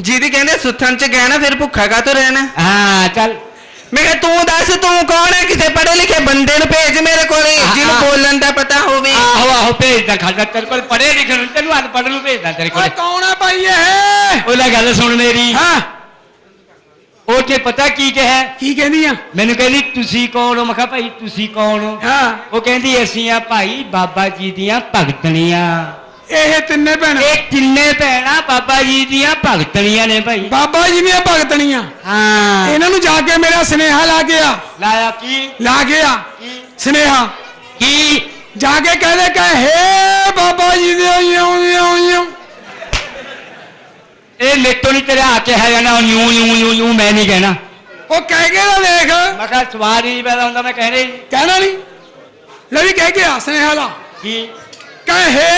ਜਿਹਦੀ ਕਹਿੰਦੇ ਸੁੱਥਣ ਚ ਗਿਆ ਨਾ ਫਿਰ ਭੁੱਖਾ ਕਾਤੋਂ ਰਹਿਣਾ? ਹਾਂ ਚੱਲ। ਮੈਂ ਕਿਹਾ ਤੂੰ ਦੱਸ ਤੂੰ ਕੌਣ ਹੈ? ਕਿਸੇ ਪੜ੍ਹੇ ਲਿਖੇ ਬੰਦੇ ਨੂੰ ਭੇਜ ਮੇਰੇ ਕੋਲੇ ਜਿਹਨੂੰ। ਬੋਲਣ ਦਾ ਪਤਾ ਹੋਵੇ। ਆਹੋ ਆਹੋ ਭੇਜਦਾ ਖਾਦਾ ਤੇਰੇ ਕੋਲ ਪੜ੍ਹੇ ਲਿਖੇ ਨੂੰ ਤੈਨੂੰ ਅਨਪੜ੍ਹ ਨੂੰ ਭੇਜਦਾ ਤੇਰੇ ਓਏ ਕੋਲ ਕੌਣ ਹੈ ਭਾਈ ਇਹ? ਉਹ ਲੈ ਗੱਲ ਸੁਣ ਮੇਰੀ। ਹਾਂ। ਉਹ ਤੇ ਪਤਾ ਕੀ ਕਿਹਾ ਕੀ ਕਹਿੰਦੀਆਂ ਮੈਨੂੰ ਕਹਿੰਦੀ ਤੁਸੀਂ ਕੌਣ ਹੋ? ਮੈਂ ਕਿਹਾ ਭਾਈ ਤੁਸੀਂ ਕੌਣ ਹੋ? ਹਾਂ। ਉਹ ਕਹਿੰਦੀ ਅਸੀਂ ਆ ਭਾਈ ਬਾਬਾ ਜੀ ਦੀਆਂ ਭਗਤਣੀਆਂ। ਇਹ ਤਿੰਨੇ ਭੈਣਾਂ। ਇਹ ਤਿੰਨੇ ਭੈਣਾਂ ਬਾਬਾ ਜੀ ਦੀਆਂ ਭਗਤਣੀਆਂ ਨੇ ਭਾਈ। ਬਾਬਾ ਜੀ ਦੀਆਂ ਭਗਤਣੀਆਂ। ਹਾਂ। ਇਹਨਾਂ ਨੂੰ ਜਾ ਕੇ ਮੇਰਾ ਸਨੇਹਾ ਲਾ ਕੇ ਆ। ਲਾਇਆ ਕੀ? ਲਾ ਕੇ ਆ। ਕੀ? ਸਨੇਹਾ। ਕੀ? ਜਾ ਕੇ ਕਹਦੇ ਕਿ ਹੇ ਬਾਬਾ ਜੀ ਦੇ ਆਇਓ ਆਇਓ ਇਹ ਮੇਤੋਂ ਨਹੀਂ ਤੇਰੇ ਹੱਥ ਹੈ ਨਾ ਯੂੰ ਯੂੰ ਯੂੰ ਯੂੰ ਮੈਂ ਨਹੀਂ ਕਹਿਣਾ। ਉਹ ਕਹਿ ਕੇ ਨਾ ਦੇਖ। ਮੈਂ ਕਿਹਾ ਸਵਾਦ ਹੀ ਪੈਦਾ ਹੁੰਦਾ ਮੈਂ ਕਹਿਣਾ ਹੀ ਨਹੀਂ। ਕਹਿਣਾ ਨਹੀਂ। ਲੈ ਵੀ ਕਹਿ ਕੇ ਆ ਸਨੇਹਾ ਲਾ। ਕੀ? ਕਹੇ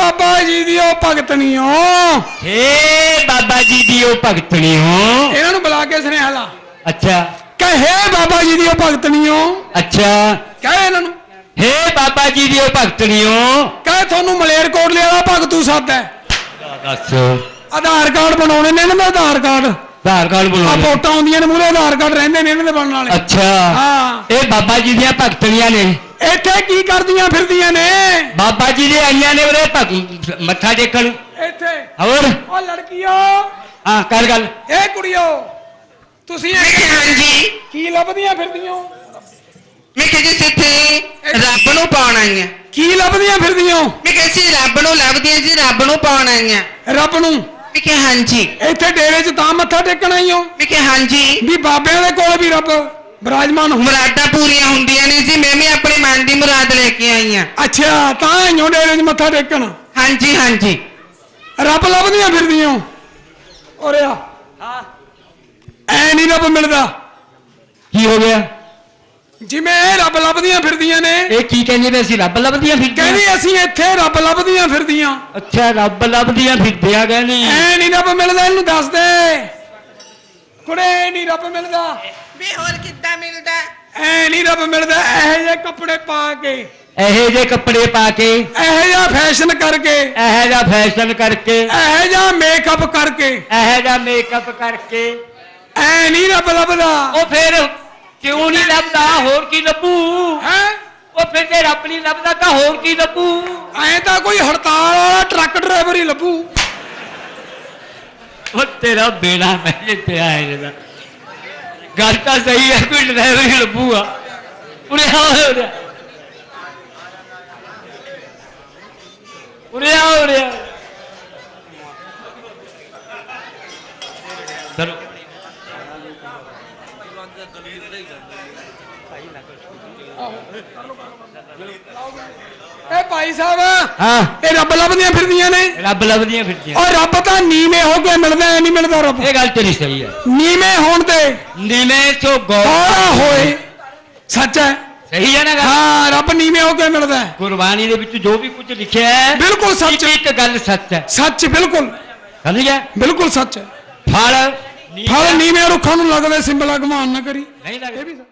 ਬਾਬਾ ਜੀ ਦੀ ਉਹ ਭਗਤਣੀਓ ਹੇ। ਬਾਬਾ ਜੀ ਦੀ ਉਹ ਭਗਤਣੀ ਹੋ। ਇਹਨਾਂ ਨੂੰ ਬੁਲਾ ਕੇ ਸਨੇਹਾ ਲਾ। ਅੱਛਾ। ਕਹੇ ਬਾਬਾ ਜੀ ਦੀ ਉਹ ਭਗਤਣੀਓ ਅੱਛਾ। ਕਹੇ ਇਹਨਾਂ ਨੂੰ। ਹੇ ਬਾਬਾ ਜੀ ਦੀ ਉਹ ਭਗਤਣੀ ਹੋ। ਕਹੇ ਤੁਹਾਨੂੰ ਮਲੇਰਕੋਟਲੇ ਵਾਲਾ ਭਗਤੂ ਸੱਦ ਹੈ। ਦੱਸ। ਆਧਾਰ ਕਾਰਡ ਬਣਾਉਣੇ ਨੇ ਇਹਨਾਂ ਦਾ ਆਧਾਰ ਕਾਰਡ। ਆਧਾਰ ਕਾਰਡ ਆ ਬਣਾਉਣਾ ਵੋਟਾਂ ਆਉਂਦੀਆਂ ਨੇ ਮੂਰੇ ਆਧਾਰ ਕਾਰਡ ਰਹਿੰਦੇ ਨੇ ਇਹਨਾਂ ਦੇ ਬਣਨ ਵਾਲੇ। ਅੱਛਾ। ਹਾਂ। ਇਹ ਬਾਬਾ ਜੀ ਦੀਆਂ ਭਗਤਣੀਆਂ ਨੇ। ਇੱਥੇ ਕੀ ਕਰਦੀਆਂ ਫਿਰਦੀਆਂ ਨੇ? ਬਾਬਾ ਜੀ ਦੇ ਆਈਆਂ ਨੇ ਉਹਦੇ ਭਗ ਮੱਥਾ ਟੇਕਣ। ਇੱਥੇ। ਹੋਰ? ਉਹ ਲੜਕੀਓ। ਹਾਂ ਕਰ ਗੱਲ। ਇਹ ਕੁੜੀਓ ਤੁਸੀਂ ਹਾਂਜੀ। ਕੀ ਲੱਭਦੀਆਂ ਫਿਰਦੀਆਂ? ਮੈਂ ਕਿਹਾ ਜੀ ਇੱਥੇ ਰੱਬ ਨੂੰ ਪਾਉਣ ਆਈਆਂ। ਕੀ ਲੱਭਦੀਆਂ ਫਿਰਦੀਆਂ? ਮੈਂ ਕਿਹਾ ਸੀ ਰੱਬ ਨੂੰ ਲੱਭਦੀਆਂ ਜੀ ਰੱਬ ਨੂੰ ਪਾਉਣ ਆਈਆਂ। ਰੱਬ ਨੂੰ? ਮੈਂ ਕਿਹਾ ਹਾਂਜੀ। ਇੱਥੇ ਡੇਰੇ 'ਚ ਤਾਂ ਮੱਥਾ ਟੇਕਣ ਆਈਓ। ਮੈਂ ਕਿਹਾ ਹਾਂਜੀ। ਵੀ ਬਾਬਿਆਂ ਦੇ ਕੋਲ ਵੀ ਰੱਬ। ਬਿਰਾਜਮਾਨ ਹੁੰਦਾ ਮੁਰਾਦਾਂ ਪੂਰੀਆਂ ਹੁੰਦੀਆਂ ਨੇ ਜੀ ਮੈਂ ਵੀ ਆਪਣੇ ਮਨ ਦੀ ਮੁਰਾਦ ਲੈ ਕੇ ਆਈ ਹਾਂ। ਅੱਛਾ ਤਾਂ ਆਈਓ ਡੇਰੇ 'ਚ ਮੱਥਾ ਟੇਕਣ। ਹਾਂਜੀ ਹਾਂਜੀ। ਰੱਬ ਲੱਭਦੀਆਂ ਫਿਰਦੀਆਂ। ਓਰੇ ਆ। ਹਾਂ। ਐ ਨਹੀਂ ਰੱਬ ਮਿਲਦਾ। ਕੀ ਹੋ ਗਿਆ? ਜਿਵੇਂ ਇਹ ਰੱਬ ਲੱਭਦੀਆਂ ਫਿਰਦੀਆਂ ਨੇ। ਇਹ ਕੀ ਕਹਿੰਦੇ ਨੇ ਅਸੀਂ ਰੱਬ ਲੱਭਦੀਆਂ ਫਿਰਦੀਆਂ? ਕਹਿੰਦੀ ਅਸੀਂ ਇੱਥੇ ਰੱਬ ਲੱਭਦੀਆਂ ਫਿਰਦੀਆਂ। ਅੱਛਾ ਰੱਬ ਲੱਭਦੀਆਂ ਫਿਰਦੀਆਂ ਕਹਿੰਦੀ। ਐ ਨਹੀਂ ਰੱਬ ਮਿਲਦਾ ਇਹਨੂੰ ਦੱਸ ਦੇ। ਕੁੜੇ ਨਹੀਂ ਰੱਬ ਮਿਲਦਾ। ਵੀ ਹੋਰ ਕਿੱਦਾਂ ਮਿਲਦਾ? ਐ ਨਹੀਂ ਰੱਬ ਮਿਲਦਾ ਇਹੋ ਜਿਹੇ ਕੱਪੜੇ ਪਾ ਕੇ। ਇਹੋ ਜਿਹੇ ਕੱਪੜੇ ਪਾ ਕੇ। ਇਹੋ ਜਿਹਾ ਫੈਸ਼ਨ ਕਰਕੇ। ਇਹੋ ਜਿਹਾ ਫੈਸ਼ਨ ਕਰਕੇ। ਇਹੋ ਜਿਹਾ ਮੇਕਅਪ ਕਰਕੇ। ਇਹੋ ਜਿਹਾ ਮੇਕਅਪ ਕਰਕੇ। ਐ ਨਹੀਂ ਰੱਬ ਲੱਭਦਾ। ਉਹ ਫਿਰ ਕਿਉਂ ਨਹੀਂ ਲੱਭਦਾ? ਹੋਰ ਕੀ ਲੱਭੂ? ਹੈ? ਉਹ ਫਿਰ ਤੇ ਰੱਬ ਨਹੀਂ ਲੱਭਦਾ ਤਾਂ ਹੋਰ ਕੀ ਲੱਭੂ? ਐ ਤਾਂ ਕੋਈ ਹੜਤਾਲ ਵਾਲਾ ਟਰੱਕ ਡਰਾਈਵਰ ਹੀ ਲੱਭੂ। ਉਹ ਤੇਰਾ ਬੇੜਾ ਮੈਂ ਪਿਆ ਹੈ ਇਹਦਾ ਗੱਲ ਤਾਂ ਸਹੀ ਹੈ, ਕੋਈ ਡਰਾਈਵਰ ਹੀ ਲੱਭੂਗਾ। ਉਰੇ ਆ ਉਰੇ ਆ। ਉਰੇ ਆ ਉਰੇ ਆ ਚਲੋ। ਇਹ ਭਾਈ ਸਾਹਿਬ। ਹਾਂ। ਇਹ ਰੱਬ ਲੱਭਦੀਆਂ ਫਿਰਦੀਆਂ ਨੇ। ਰੱਬ ਲੱਭਦੀਆਂ ਫਿਰਦੀਆਂ। ਔਰ ਰੱਬ ਤਾਂ ਨੀਵੇਂ ਹੋ ਕੇ ਮਿਲਦਾ ਐ ਨਹੀਂ ਮਿਲਦਾ ਰੱਬ। ਇਹ ਗੱਲ ਤੇਰੀ ਸਹੀ ਹੈ। ਨੀਵੇਂ ਹੋਣ ਤੇ ਨੀਵੇਂ ਗੋ ਗੋਰਾ ਹੋਏ। ਸੱਚ ਹੈ। ਸਹੀ ਹੈ ਨਾ ਗੱਲ? ਹਾਂ ਰੱਬ ਨੀਵੇਂ ਹੋ ਕੇ ਮਿਲਦਾ ਹੈ। ਗੁਰਬਾਣੀ ਦੇ ਵਿੱਚ ਜੋ ਵੀ ਕੁਝ ਲਿਖਿਆ ਹੈ ਬਿਲਕੁਲ ਸੱਚ। ਇੱਕ ਗੱਲ ਸੱਚ ਹੈ। ਸੱਚ ਬਿਲਕੁਲ। ਸਮਝ ਗਿਆ? ਬਿਲਕੁਲ ਸੱਚ। ਹੈ ਫਲ ਫਲ ਨੀਵੇਂ। ਰੁੱਖਾਂ ਨੂੰ ਲੱਗਦੇ ਸਿੰਬਲਾ ਘਮਾਨ ਨਾ ਕਰੀ। ਨਹੀਂ ਲੱਗਦਾ।